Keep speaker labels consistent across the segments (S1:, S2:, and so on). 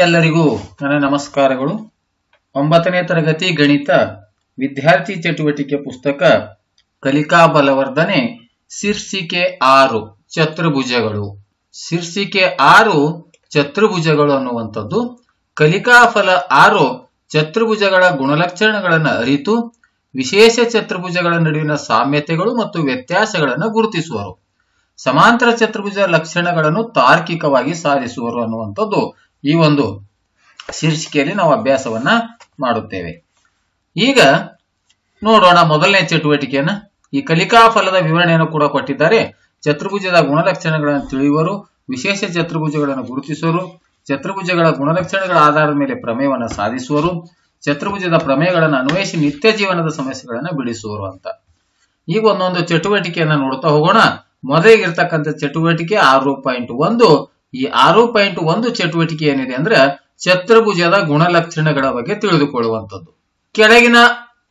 S1: ಎಲ್ಲರಿಗೂ ನನ್ನ ನಮಸ್ಕಾರಗಳು. ಒಂಬತ್ತನೇ ತರಗತಿ ಗಣಿತ ವಿದ್ಯಾರ್ಥಿ ಚಟುವಟಿಕೆ ಪುಸ್ತಕ, ಕಲಿಕಾ ಬಲವರ್ಧನೆ, ಶೀರ್ಷಿಕೆ ಆರು, ಚತುರ್ಭುಜಗಳು. ಶೀರ್ಷಿಕೆ ಆರು, ಚತುರ್ಭುಜಗಳು ಅನ್ನುವಂಥದ್ದು, ಕಲಿಕಾ ಫಲ ಆರು, ಚತುರ್ಭುಜಗಳ ಗುಣಲಕ್ಷಣಗಳನ್ನು ಅರಿತು, ವಿಶೇಷ ಚತುರ್ಭುಜಗಳ ನಡುವಿನ ಸಾಮ್ಯತೆಗಳು ಮತ್ತು ವ್ಯತ್ಯಾಸಗಳನ್ನು ಗುರುತಿಸುವರು. ಸಮಾಂತರ ಚತುರ್ಭುಜ ಲಕ್ಷಣಗಳನ್ನು ತಾರ್ಕಿಕವಾಗಿ ಸಾಧಿಸುವರು ಅನ್ನುವಂಥದ್ದು ಈ ಒಂದು ಶೀರ್ಷಿಕೆಯಲ್ಲಿ ನಾವು ಅಭ್ಯಾಸವನ್ನ ಮಾಡುತ್ತೇವೆ. ಈಗ ನೋಡೋಣ ಮೊದಲನೇ ಚಟುವಟಿಕೆಯನ್ನ. ಈ ಕಲಿಕಾ ಫಲದ ವಿವರಣೆಯನ್ನು ಕೂಡ ಕೊಟ್ಟಿದ್ದಾರೆ. ಚತುರ್ಭುಜದ ಗುಣಲಕ್ಷಣಗಳನ್ನು ತಿಳಿಯುವರು, ವಿಶೇಷ ಚತುರ್ಭುಜಗಳನ್ನು ಗುರುತಿಸುವರು, ಚತುರ್ಭುಜಗಳ ಗುಣಲಕ್ಷಣಗಳ ಆಧಾರದ ಮೇಲೆ ಪ್ರಮೇಯವನ್ನು ಸಾಧಿಸುವರು, ಚತುರ್ಭುಜದ ಪ್ರಮೇಯಗಳನ್ನು ಅನ್ವಯಿಸಿ ನಿತ್ಯ ಜೀವನದ ಸಮಸ್ಯೆಗಳನ್ನು ಬಿಡಿಸುವರು ಅಂತ. ಈಗ ಒಂದೊಂದು ಚಟುವಟಿಕೆಯನ್ನ ನೋಡ್ತಾ ಹೋಗೋಣ. ಮೊದಲಿಗಿರ್ತಕ್ಕಂಥ ಚಟುವಟಿಕೆ ಆರು ಪಾಯಿಂಟ್ ಒಂದು ಈ ಆರು ಪಾಯಿಂಟ್ ಒಂದು ಚಟುವಟಿಕೆ ಏನಿದೆ ಅಂದ್ರೆ ಚತುರ್ಭುಜದ ಗುಣಲಕ್ಷಣಗಳ ಬಗ್ಗೆ ತಿಳಿದುಕೊಳ್ಳುವಂಥದ್ದು. ಕೆಳಗಿನ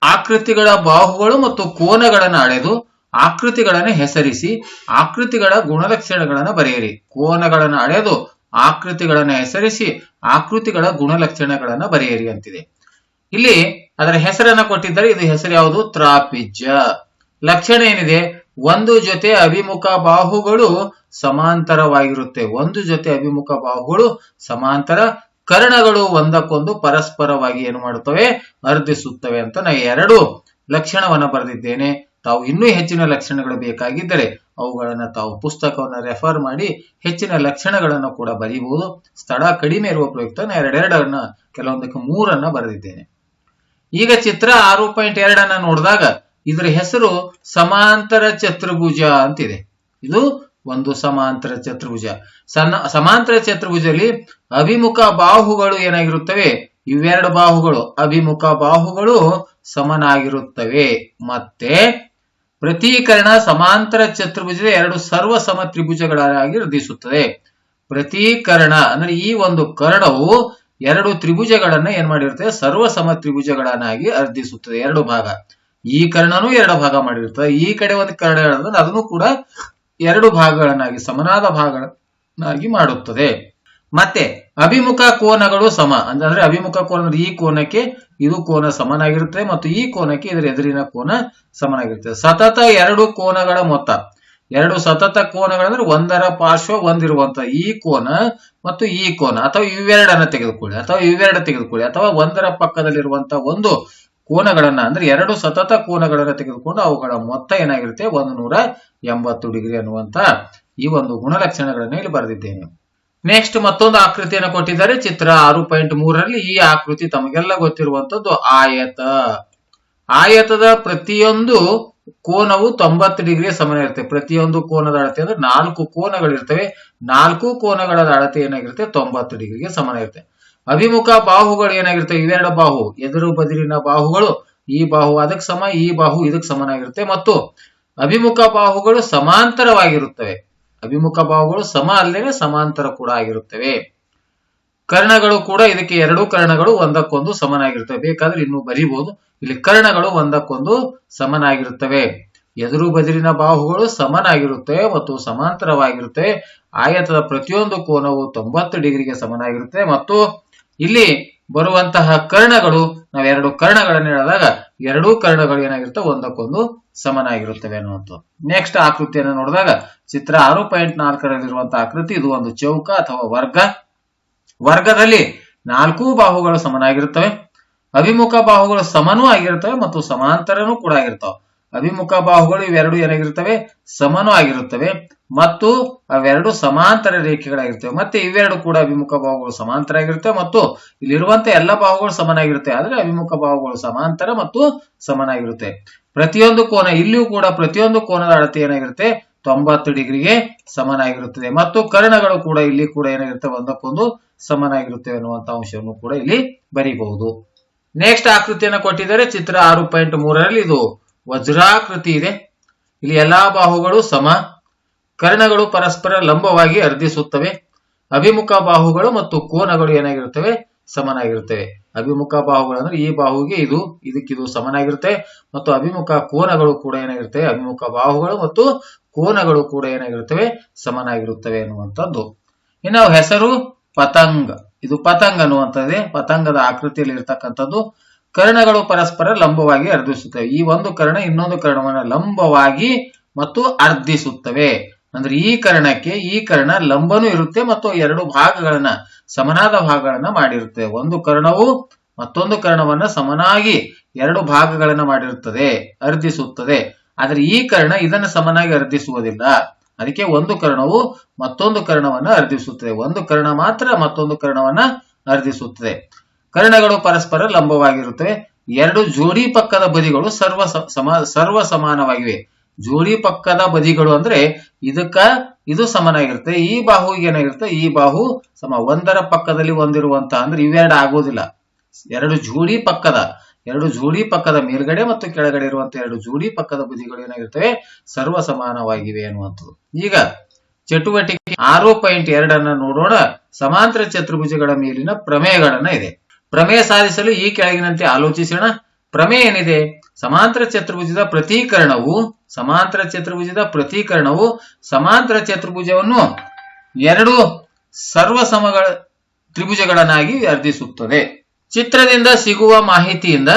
S1: ಆಕೃತಿಗಳ ಬಾಹುಗಳು ಮತ್ತು ಕೋನಗಳನ್ನು ಅಳೆದು ಆಕೃತಿಗಳನ್ನು ಹೆಸರಿಸಿ ಆಕೃತಿಗಳ ಗುಣಲಕ್ಷಣಗಳನ್ನು ಬರೆಯಿರಿ. ಕೋನಗಳನ್ನು ಅಳೆದು ಆಕೃತಿಗಳನ್ನು ಹೆಸರಿಸಿ ಆಕೃತಿಗಳ ಗುಣಲಕ್ಷಣಗಳನ್ನು ಬರೆಯಿರಿ ಅಂತಿದೆ. ಇಲ್ಲಿ ಅದರ ಹೆಸರನ್ನ ಕೊಟ್ಟಿದ್ದಾರೆ ಇದು ಹೆಸರು ಯಾವುದು? ತ್ರಾಪಿಜ್ಯ. ಲಕ್ಷಣ ಏನಿದೆ? ಒಂದು ಜೊತೆ ಅಭಿಮುಖ ಬಾಹುಗಳು ಸಮಾಂತರವಾಗಿರುತ್ತೆ. ಒಂದು ಜೊತೆ ಅಭಿಮುಖ ಬಾಹುಗಳು ಸಮಾಂತರ ಕರ್ಣಗಳು ಒಂದಕ್ಕೊಂದು ಪರಸ್ಪರವಾಗಿ ಏನು ಮಾಡುತ್ತವೆ? ಅರ್ಧಿಸುತ್ತವೆ ಅಂತ ನಾ ಎರಡು ಲಕ್ಷಣವನ್ನ ಬರೆದಿದ್ದೇನೆ. ತಾವು ಇನ್ನೂ ಹೆಚ್ಚಿನ ಲಕ್ಷಣಗಳು ಬೇಕಾಗಿದ್ದರೆ ಅವುಗಳನ್ನು ತಾವು ಪುಸ್ತಕವನ್ನ ರೆಫರ್ ಮಾಡಿ ಹೆಚ್ಚಿನ ಲಕ್ಷಣಗಳನ್ನು ಕೂಡ ಬರೀಬಹುದು. ಸ್ಥಳ ಕಡಿಮೆ ಇರುವ ಪ್ರಯುಕ್ತ ನಾನು ಎರಡೆರಡನ್ನ, ಕೆಲವೊಂದಕ್ಕೆ ಮೂರನ್ನ ಬರೆದಿದ್ದೇನೆ. ಈಗ ಚಿತ್ರ ಆರು ಪಾಯಿಂಟ್ ಎರಡನ್ನ ನೋಡಿದಾಗ ಇದರ ಹೆಸರು ಸಮಾಂತರ ಚತುರ್ಭುಜ ಅಂತಿದೆ. ಇದು ಒಂದು ಸಮಾಂತರ ಚತುರ್ಭುಜ. ಸಣ್ಣ ಸಮಾಂತರ ಚತುರ್ಭುಜದಲ್ಲಿ ಅಭಿಮುಖ ಬಾಹುಗಳು ಏನಾಗಿರುತ್ತವೆ? ಇವೆರಡು ಬಾಹುಗಳು. ಅಭಿಮುಖ ಬಾಹುಗಳು ಸಮನಾಗಿರುತ್ತವೆ. ಮತ್ತೆ ಪ್ರತೀಕರಣ ಸಮಾಂತರ ಚತುರ್ಭುಜದ ಎರಡು ಸರ್ವ ಸಮ ತ್ರಿಭುಜಗಳಾಗಿ ವೃದ್ಧಿಸುತ್ತದೆ ಪ್ರತೀಕರಣ ಅಂದ್ರೆ ಈ ಒಂದು ಕರ್ಣವು ಎರಡು ತ್ರಿಭುಜಗಳನ್ನ ಏನ್ ಮಾಡಿರುತ್ತೆ? ಸರ್ವ ಸಮ ತ್ರಿಭುಜಗಳನ್ನಾಗಿ ಅರ್ಧಿಸುತ್ತದೆ. ಎರಡು ಭಾಗ. ಈ ಕರ್ಣನೂ ಎರಡು ಭಾಗ ಮಾಡಿರ್ತದೆ ಈ ಕಡೆ ಒಂದು ಕರ್ಣ ಅಂದ್ರೆ ಅದನ್ನು ಕೂಡ ಎರಡು ಭಾಗಗಳನ್ನಾಗಿ, ಸಮನಾದ ಭಾಗಗಳನ್ನಾಗಿ ಮಾಡುತ್ತದೆ. ಮತ್ತೆ ಅಭಿಮುಖ ಕೋನಗಳು ಸಮ. ಅಂದ್ರೆ ಅಭಿಮುಖ ಕೋನ ಈ ಕೋನಕ್ಕೆ ಇದು ಕೋನ ಸಮನಾಗಿರುತ್ತದೆ ಮತ್ತು ಈ ಕೋನಕ್ಕೆ ಇದರ ಎದುರಿನ ಕೋನ ಸಮನಾಗಿರುತ್ತದೆ. ಸತತ ಎರಡು ಕೋನಗಳ ಮೊತ್ತ. ಎರಡು ಸತತ ಕೋನಗಳಂದ್ರೆ ಒಂದರ ಪಾರ್ಶ್ವ ಒಂದಿರುವಂತ ಈ ಕೋನ ಮತ್ತು ಈ ಕೋನ. ಅಥವಾ ಇವೆರಡನ್ನ ತೆಗೆದುಕೊಳ್ಳಿ. ಅಥವಾ ಇವೆರಡು ತೆಗೆದುಕೊಳ್ಳಿ. ಅಥವಾ ಒಂದರ ಪಕ್ಕದಲ್ಲಿರುವಂತಹ ಒಂದು ಕೋನಗಳನ್ನ ಅಂದ್ರೆ ಎರಡು ಸತತ ಕೋನಗಳನ್ನ ತೆಗೆದುಕೊಂಡು ಅವುಗಳ ಮೊತ್ತ ಏನಾಗಿರುತ್ತೆ? ಒಂದು ನೂರ ಎಂಬತ್ತು ಡಿಗ್ರಿ ಅನ್ನುವಂತ ಈ ಒಂದು ಗುಣಲಕ್ಷಣಗಳನ್ನ ಇಲ್ಲಿ ಬರೆದಿದ್ದೇನೆ. ನೆಕ್ಸ್ಟ್ ಮತ್ತೊಂದು ಆಕೃತಿಯನ್ನು ಕೊಟ್ಟಿದ್ದಾರೆ. ಚಿತ್ರ ಆರು ಪಾಯಿಂಟ್ ಮೂರರಲ್ಲಿ ಈ ಆಕೃತಿ ತಮಗೆಲ್ಲ ಗೊತ್ತಿರುವಂತದ್ದು ಆಯತ. ಆಯತದ ಪ್ರತಿಯೊಂದು ಕೋನವು ತೊಂಬತ್ತು ಡಿಗ್ರಿ ಸಮಾನ ಇರುತ್ತೆ. ಪ್ರತಿಯೊಂದು ಕೋನದ ಅಳತೆ ಅಂದ್ರೆ ನಾಲ್ಕು ಕೋನಗಳಿರ್ತವೆ. ನಾಲ್ಕು ಕೋನಗಳ ಅಳತೆ ಏನಾಗಿರುತ್ತೆ? ತೊಂಬತ್ತು ಡಿಗ್ರಿಗೆ ಸಮಾನ ಇರುತ್ತೆ. ಅಭಿಮುಖ ಬಾಹುಗಳು ಏನಾಗಿರ್ತವೆ? ಇವೆರಡು ಬಾಹು. ಎದುರು ಬದಿರಿನ ಬಾಹುಗಳು, ಈ ಬಾಹು ಅದಕ್ಕೆ ಸಮ, ಈ ಬಾಹು ಇದಕ್ಕೆ ಸಮನಾಗಿರುತ್ತೆ. ಮತ್ತು ಅಭಿಮುಖ ಬಾಹುಗಳು ಸಮಾಂತರವಾಗಿರುತ್ತವೆ. ಅಭಿಮುಖ ಬಾಹುಗಳು ಸಮ ಅಲ್ಲದೆ ಸಮಾಂತರ ಕೂಡ ಆಗಿರುತ್ತವೆ. ಕರ್ಣಗಳು ಕೂಡ ಇದಕ್ಕೆ ಎರಡು ಕರ್ಣಗಳು ಒಂದಕ್ಕೊಂದು ಸಮನಾಗಿರುತ್ತವೆ ಬೇಕಾದ್ರೆ ಇನ್ನು ಬರೀಬಹುದು. ಇಲ್ಲಿ ಕರ್ಣಗಳು ಒಂದಕ್ಕೊಂದು ಸಮನಾಗಿರುತ್ತವೆ. ಎದುರು ಬದಿರಿನ ಬಾಹುಗಳು ಸಮನಾಗಿರುತ್ತವೆ ಮತ್ತು ಸಮಾಂತರವಾಗಿರುತ್ತವೆ. ಆಯತದ ಪ್ರತಿಯೊಂದು ಕೋನವು ತೊಂಬತ್ತು ಡಿಗ್ರಿಗೆ ಸಮನಾಗಿರುತ್ತೆ. ಮತ್ತು ಇಲ್ಲಿ ಬರುವಂತಹ ಕರ್ಣಗಳು ನಾವು ಎರಡು ಕರ್ಣಗಳನ್ನು ಹೇಳಿದಾಗ ಎರಡೂ ಕರ್ಣಗಳು ಏನಾಗಿರ್ತವೆ? ಒಂದಕ್ಕೊಂದು ಸಮನಾಗಿರುತ್ತವೆ ಅನ್ನುವಂಥದ್ದು. ನೆಕ್ಸ್ಟ್ ಆಕೃತಿಯನ್ನು ನೋಡಿದಾಗ ಚಿತ್ರ ಆರು ಪಾಯಿಂಟ್ ನಾಲ್ಕರಲ್ಲಿರುವಂತಹ ಆಕೃತಿ, ಇದು ಒಂದು ಚೌಕ ಅಥವಾ ವರ್ಗ. ವರ್ಗದಲ್ಲಿ ನಾಲ್ಕು ಬಾಹುಗಳು ಸಮನಾಗಿರುತ್ತವೆ. ಅಭಿಮುಖ ಬಾಹುಗಳು ಸಮನೂ ಆಗಿರುತ್ತವೆ ಮತ್ತು ಸಮಾಂತರನೂ ಕೂಡ ಆಗಿರ್ತವೆ. ಅಭಿಮುಖ ಬಾಹುಗಳು ಇವೆರಡು ಏನಾಗಿರುತ್ತವೆ? ಸಮನೂ ಆಗಿರುತ್ತವೆ ಮತ್ತು ಅವೆರಡು ಸಮಾಂತರ ರೇಖೆಗಳಾಗಿರ್ತವೆ ಮತ್ತೆ ಇವೆರಡು ಕೂಡ ಅಭಿಮುಖ ಬಾಹುಗಳು ಸಮಾಂತರ ಆಗಿರುತ್ತವೆ ಮತ್ತು ಇಲ್ಲಿರುವಂತ ಎಲ್ಲ ಬಾಹುಗಳು ಸಮನಾಗಿರುತ್ತೆ ಆದ್ರೆ ಅಭಿಮುಖ ಬಾಹುಗಳು ಸಮಾಂತರ ಮತ್ತು ಸಮನಾಗಿರುತ್ತೆ ಪ್ರತಿಯೊಂದು ಕೋನ, ಇಲ್ಲಿಯೂ ಕೂಡ ಪ್ರತಿಯೊಂದು ಕೋನದ ಅಳತೆ ಏನಾಗಿರುತ್ತೆ? ತೊಂಬತ್ತು ಡಿಗ್ರಿಗೆ ಸಮನಾಗಿರುತ್ತದೆ. ಮತ್ತು ಕರ್ಣಗಳು ಕೂಡ ಇಲ್ಲಿ ಕೂಡ ಏನಾಗಿರುತ್ತೆ ಒಂದಕ್ಕೊಂದು ಸಮನಾಗಿರುತ್ತವೆ ಅನ್ನುವಂತ ಅಂಶವನ್ನು ಕೂಡ ಇಲ್ಲಿ ಬರೀಬಹುದು. ನೆಕ್ಸ್ಟ್ ಆಕೃತಿಯನ್ನು ಕೊಟ್ಟಿದ್ದಾರೆ. ಚಿತ್ರ ಆರು ಪಾಯಿಂಟ್ ಮೂರರಲ್ಲಿ ಇದು ವಜ್ರಾಕೃತಿ ಇದೆ. ಇಲ್ಲಿ ಎಲ್ಲಾ ಬಾಹುಗಳು ಸಮ, ಕರ್ಣಗಳು ಪರಸ್ಪರ ಲಂಬವಾಗಿ ಅರ್ಧಿಸುತ್ತವೆ. ಅಭಿಮುಖ ಬಾಹುಗಳು ಮತ್ತು ಕೋನಗಳು ಏನಾಗಿರುತ್ತವೆ? ಸಮನಾಗಿರುತ್ತವೆ. ಅಭಿಮುಖ ಬಾಹುಗಳು ಅಂದ್ರೆ ಈ ಬಾಹುಗೆ ಇದು ಇದಕ್ಕಿದು ಸಮನಾಗಿರುತ್ತೆ. ಮತ್ತು ಅಭಿಮುಖ ಕೋನಗಳು ಕೂಡ ಏನಾಗಿರ್ತವೆ ಅಭಿಮುಖ ಬಾಹುಗಳು ಮತ್ತು ಕೋನಗಳು ಕೂಡ ಏನಾಗಿರುತ್ತವೆ? ಸಮನಾಗಿರುತ್ತವೆ ಎನ್ನುವಂಥದ್ದು. ಇನ್ನು ಹೆಸರು ಪತಂಗ. ಇದು ಪತಂಗ ಅನ್ನುವಂಥದ್ದೇ ಪತಂಗದ ಆಕೃತಿಯಲ್ಲಿ ಇರ್ತಕ್ಕಂಥದ್ದು. ಕರ್ಣಗಳು ಪರಸ್ಪರ ಲಂಬವಾಗಿ ಅರ್ಧಿಸುತ್ತವೆ. ಈ ಒಂದು ಕರ್ಣ ಇನ್ನೊಂದು ಕರ್ಣವನ್ನು ಲಂಬವಾಗಿ ಮತ್ತು ಅರ್ಧಿಸುತ್ತವೆ. ಅಂದ್ರೆ ಈ ಕರ್ಣಕ್ಕೆ ಈ ಕರ್ಣ ಲಂಬನೂ ಇರುತ್ತೆ ಮತ್ತು ಎರಡು ಭಾಗಗಳನ್ನ, ಸಮನಾದ ಭಾಗಗಳನ್ನ ಮಾಡಿರುತ್ತೆ. ಒಂದು ಕರ್ಣವು ಮತ್ತೊಂದು ಕರ್ಣವನ್ನ ಸಮನಾಗಿ ಎರಡು ಭಾಗಗಳನ್ನ ಮಾಡಿರುತ್ತದೆ, ಅರ್ಧಿಸುತ್ತದೆ. ಆದ್ರೆ ಈ ಕರ್ಣ ಇದನ್ನ ಸಮನಾಗಿ ಅರ್ಧಿಸುವುದಿಲ್ಲ. ಅದಕ್ಕೆ ಒಂದು ಕರ್ಣವು ಮತ್ತೊಂದು ಕರ್ಣವನ್ನ ಅರ್ಧಿಸುತ್ತದೆ. ಒಂದು ಕರ್ಣ ಮಾತ್ರ ಮತ್ತೊಂದು ಕರ್ಣವನ್ನ ಅರ್ಧಿಸುತ್ತದೆ. ಕರ್ಣಗಳು ಪರಸ್ಪರ ಲಂಬವಾಗಿರುತ್ತವೆ. ಎರಡು ಜೋಡಿ ಪಕ್ಕದ ಬದಿಗಳು ಸರ್ವ ಸಮ ಸರ್ವ ಸಮಾನವಾಗಿವೆ. ಜೋಡಿ ಪಕ್ಕದ ಬದಿಗಳು ಅಂದ್ರೆ ಇದಕ್ಕ ಇದು ಸಮನಾಗಿರುತ್ತೆ. ಈ ಬಾಹು ಏನಾಗಿರುತ್ತೆ? ಈ ಬಾಹು ಸಮ ಒಂದರ ಪಕ್ಕದಲ್ಲಿ ಒಂದಿರುವಂತ ಅಂದ್ರೆ ಇವೆರಡು ಆಗೋದಿಲ್ಲ ಎರಡು ಜೋಡಿ ಪಕ್ಕದ, ಎರಡು ಜೋಡಿ ಪಕ್ಕದ ಮೇಲ್ಗಡೆ ಮತ್ತು ಕೆಳಗಡೆ ಇರುವಂತ ಎರಡು ಜೋಡಿ ಪಕ್ಕದ ಬದಿಗಳು ಏನಾಗಿರ್ತವೆ? ಸರ್ವ ಸಮಾನವಾಗಿವೆ ಅನ್ನುವಂಥದ್ದು. ಈಗ ಚಟುವಟಿಕೆ ಆರು ಪಾಯಿಂಟ್ ಎರಡನ್ನ ನೋಡೋಣ. ಸಮಾಂತರ ಚತುರ್ಭುಜಗಳ ಮೇಲಿನ ಪ್ರಮೇಯಗಳನ್ನ ಇದೆ. ಪ್ರಮೇಯ ಸಾಧಿಸಲು ಈ ಕೆಳಗಿನಂತೆ ಆಲೋಚಿಸೋಣ. ಪ್ರಮೇಯ ಏನಿದೆ? ಸಮಾಂತರ ಚತುರ್ಭುಜದ ಪ್ರತೀಕರಣವು, ಸಮಾಂತರ ಚತುರ್ಭುಜದ ಪ್ರತೀಕರಣವು, ಸಮಾಂತರ ಚತುರ್ಭುಜವನ್ನು ಎರಡು ಸರ್ವಸಮಗಳ ತ್ರಿಭುಜಗಳನ್ನಾಗಿ ಅರ್ಧಿಸುತ್ತದೆ ಚಿತ್ರದಿಂದ ಸಿಗುವ ಮಾಹಿತಿಯಿಂದ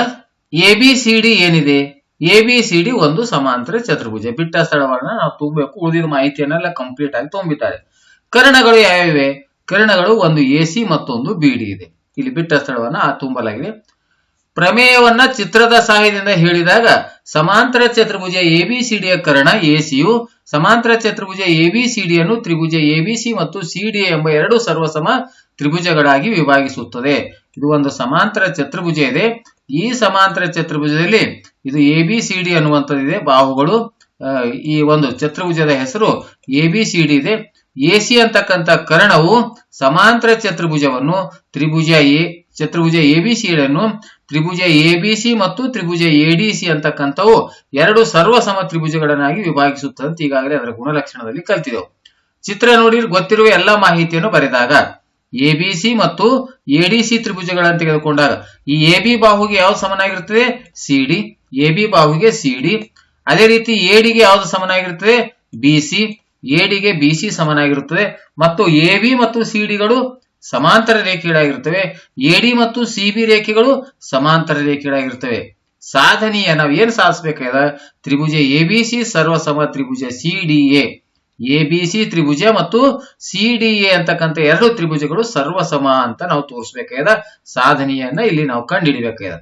S1: ಎ ಬಿ ಸಿ ಡಿ ಏನಿದೆ? ಎ ಬಿ ಸಿ ಡಿ ಒಂದು ಸಮಾಂತರ ಚತುರ್ಭುಜ. ಬಿಟ್ಟ ಸ್ಥಳಗಳನ್ನ ನಾವು ತುಂಬಬೇಕು ಉಳಿದಿದ ಮಾಹಿತಿಯನ್ನೆಲ್ಲ ಕಂಪ್ಲೀಟ್ ಆಗಿ ತುಂಬಿದ್ದಾರೆ. ಕರ್ಣಗಳು ಯಾವ್ಯಾವೆ? ಕರ್ಣಗಳು ಒಂದು ಎ ಸಿ ಮತ್ತೊಂದು ಬಿ ಡಿ ಇದೆ. ಇಲ್ಲಿ ಬಿಟ್ಟ ಸ್ಥಳವನ್ನ ಆ ತುಂಬಲಾಗಿದೆ. ಪ್ರಮೇಯವನ್ನ ಚಿತ್ರದ ಸಹಾಯದಿಂದ ಹೇಳಿದಾಗ ಸಮಾಂತರ ಚತುರ್ಭುಜ ಎಬಿಸಿಡಿಯ ಕರ್ಣ ಎಸಿಯು ಸಮಾಂತರ ಚತುರ್ಭುಜ ಎಬಿಸಿಡಿಯನ್ನು ತ್ರಿಭುಜ ಎಬಿಸಿ ಮತ್ತು ಸಿಡಿ ಎಂಬ ಎರಡು ಸರ್ವಸಮ ತ್ರಿಭುಜಗಳಾಗಿ ವಿಭಾಗಿಸುತ್ತದೆ. ಇದು ಒಂದು ಸಮಾಂತರ ಚತುರ್ಭುಜ ಇದೆ. ಈ ಸಮಾಂತರ ಚತುರ್ಭುಜದಲ್ಲಿ ಇದು ಎಬಿಸಿಡಿ ಅನ್ನುವಂಥದ್ದಿದೆ. ಬಾಹುಗಳು ಆ, ಈ ಒಂದು ಚತುರ್ಭುಜದ ಹೆಸರು ಎಬಿಸಿಡಿ ಇದೆ. ಎಸಿ ಅಂತಕ್ಕಂಥ ಕರ್ಣವು ಸಮಾಂತರ ಚತುರ್ಭುಜವನ್ನು ತ್ರಿಭುಜ ಎ, ಚತುರ್ಭುಜ ಎಬಿಸಿಯನ್ನು ತ್ರಿಭುಜ ಎಬಿಸಿ ಮತ್ತು ತ್ರಿಭುಜ ಎಡಿಸಿ ಅಂತಕ್ಕಂಥವು ಎರಡು ಸರ್ವಸಮ ತ್ರಿಭುಜಗಳನ್ನಾಗಿ ವಿಭಾಗಿಸುತ್ತದೆ ಈಗಾಗಲೇ ಅದರ ಗುಣಲಕ್ಷಣದಲ್ಲಿ ಕಲ್ತಿದೆವು ಚಿತ್ರ ನೋಡಿ ಗೊತ್ತಿರುವ ಎಲ್ಲ ಮಾಹಿತಿಯನ್ನು ಬರೆದಾಗ ಎಬಿಸಿ ಮತ್ತು ಎಡಿಸಿ ತ್ರಿಭುಜಗಳನ್ನು ತೆಗೆದುಕೊಂಡಾಗ ಈ ಎ ಬಿ ಬಾಹುಗೆ ಯಾವ್ದು ಸಮನಾಗಿರುತ್ತದೆ? ಸಿಡಿ ಎ ಬಿ ಬಾಹುಗೆ ಸಿಡಿ. ಅದೇ ರೀತಿ ಎಡಿಗೆ ಯಾವ್ದು ಸಮನಾಗಿರುತ್ತದೆ? ಬಿಸಿ. ಎಡಿಗೆ ಬಿಸಿ ಸಮನಾಗಿರುತ್ತದೆ ಮತ್ತು ಎ ಬಿ ಮತ್ತು ಸಿಡಿಗಳು ಸಮಾಂತರ ರೇಖೆಗಳಾಗಿರುತ್ತವೆ. ಎಡಿ ಮತ್ತು ಸಿಬಿ ರೇಖೆಗಳು ಸಮಾಂತರ ರೇಖೆಗಳಾಗಿರುತ್ತವೆ. ಸಾಧನೀಯ ನಾವು ಏನ್ ಸಾಧಿಸಬೇಕಾದ ತ್ರಿಭುಜ ಸರ್ವ ಸಮ ತ್ರಿಭುಜ ಸಿಡಿಎ ಎಬಿಸಿ ತ್ರಿಭುಜ ಮತ್ತು ಸಿಡಿಎ ಅಂತಕ್ಕಂಥ ಎರಡು ತ್ರಿಭುಜಗಳು ಸರ್ವಸಮ ಅಂತ ನಾವು ತೋರಿಸಬೇಕಾದ ಸಾಧನೆಯನ್ನ ಇಲ್ಲಿ ನಾವು ಕಂಡುಹಿಡಿಬೇಕಾದ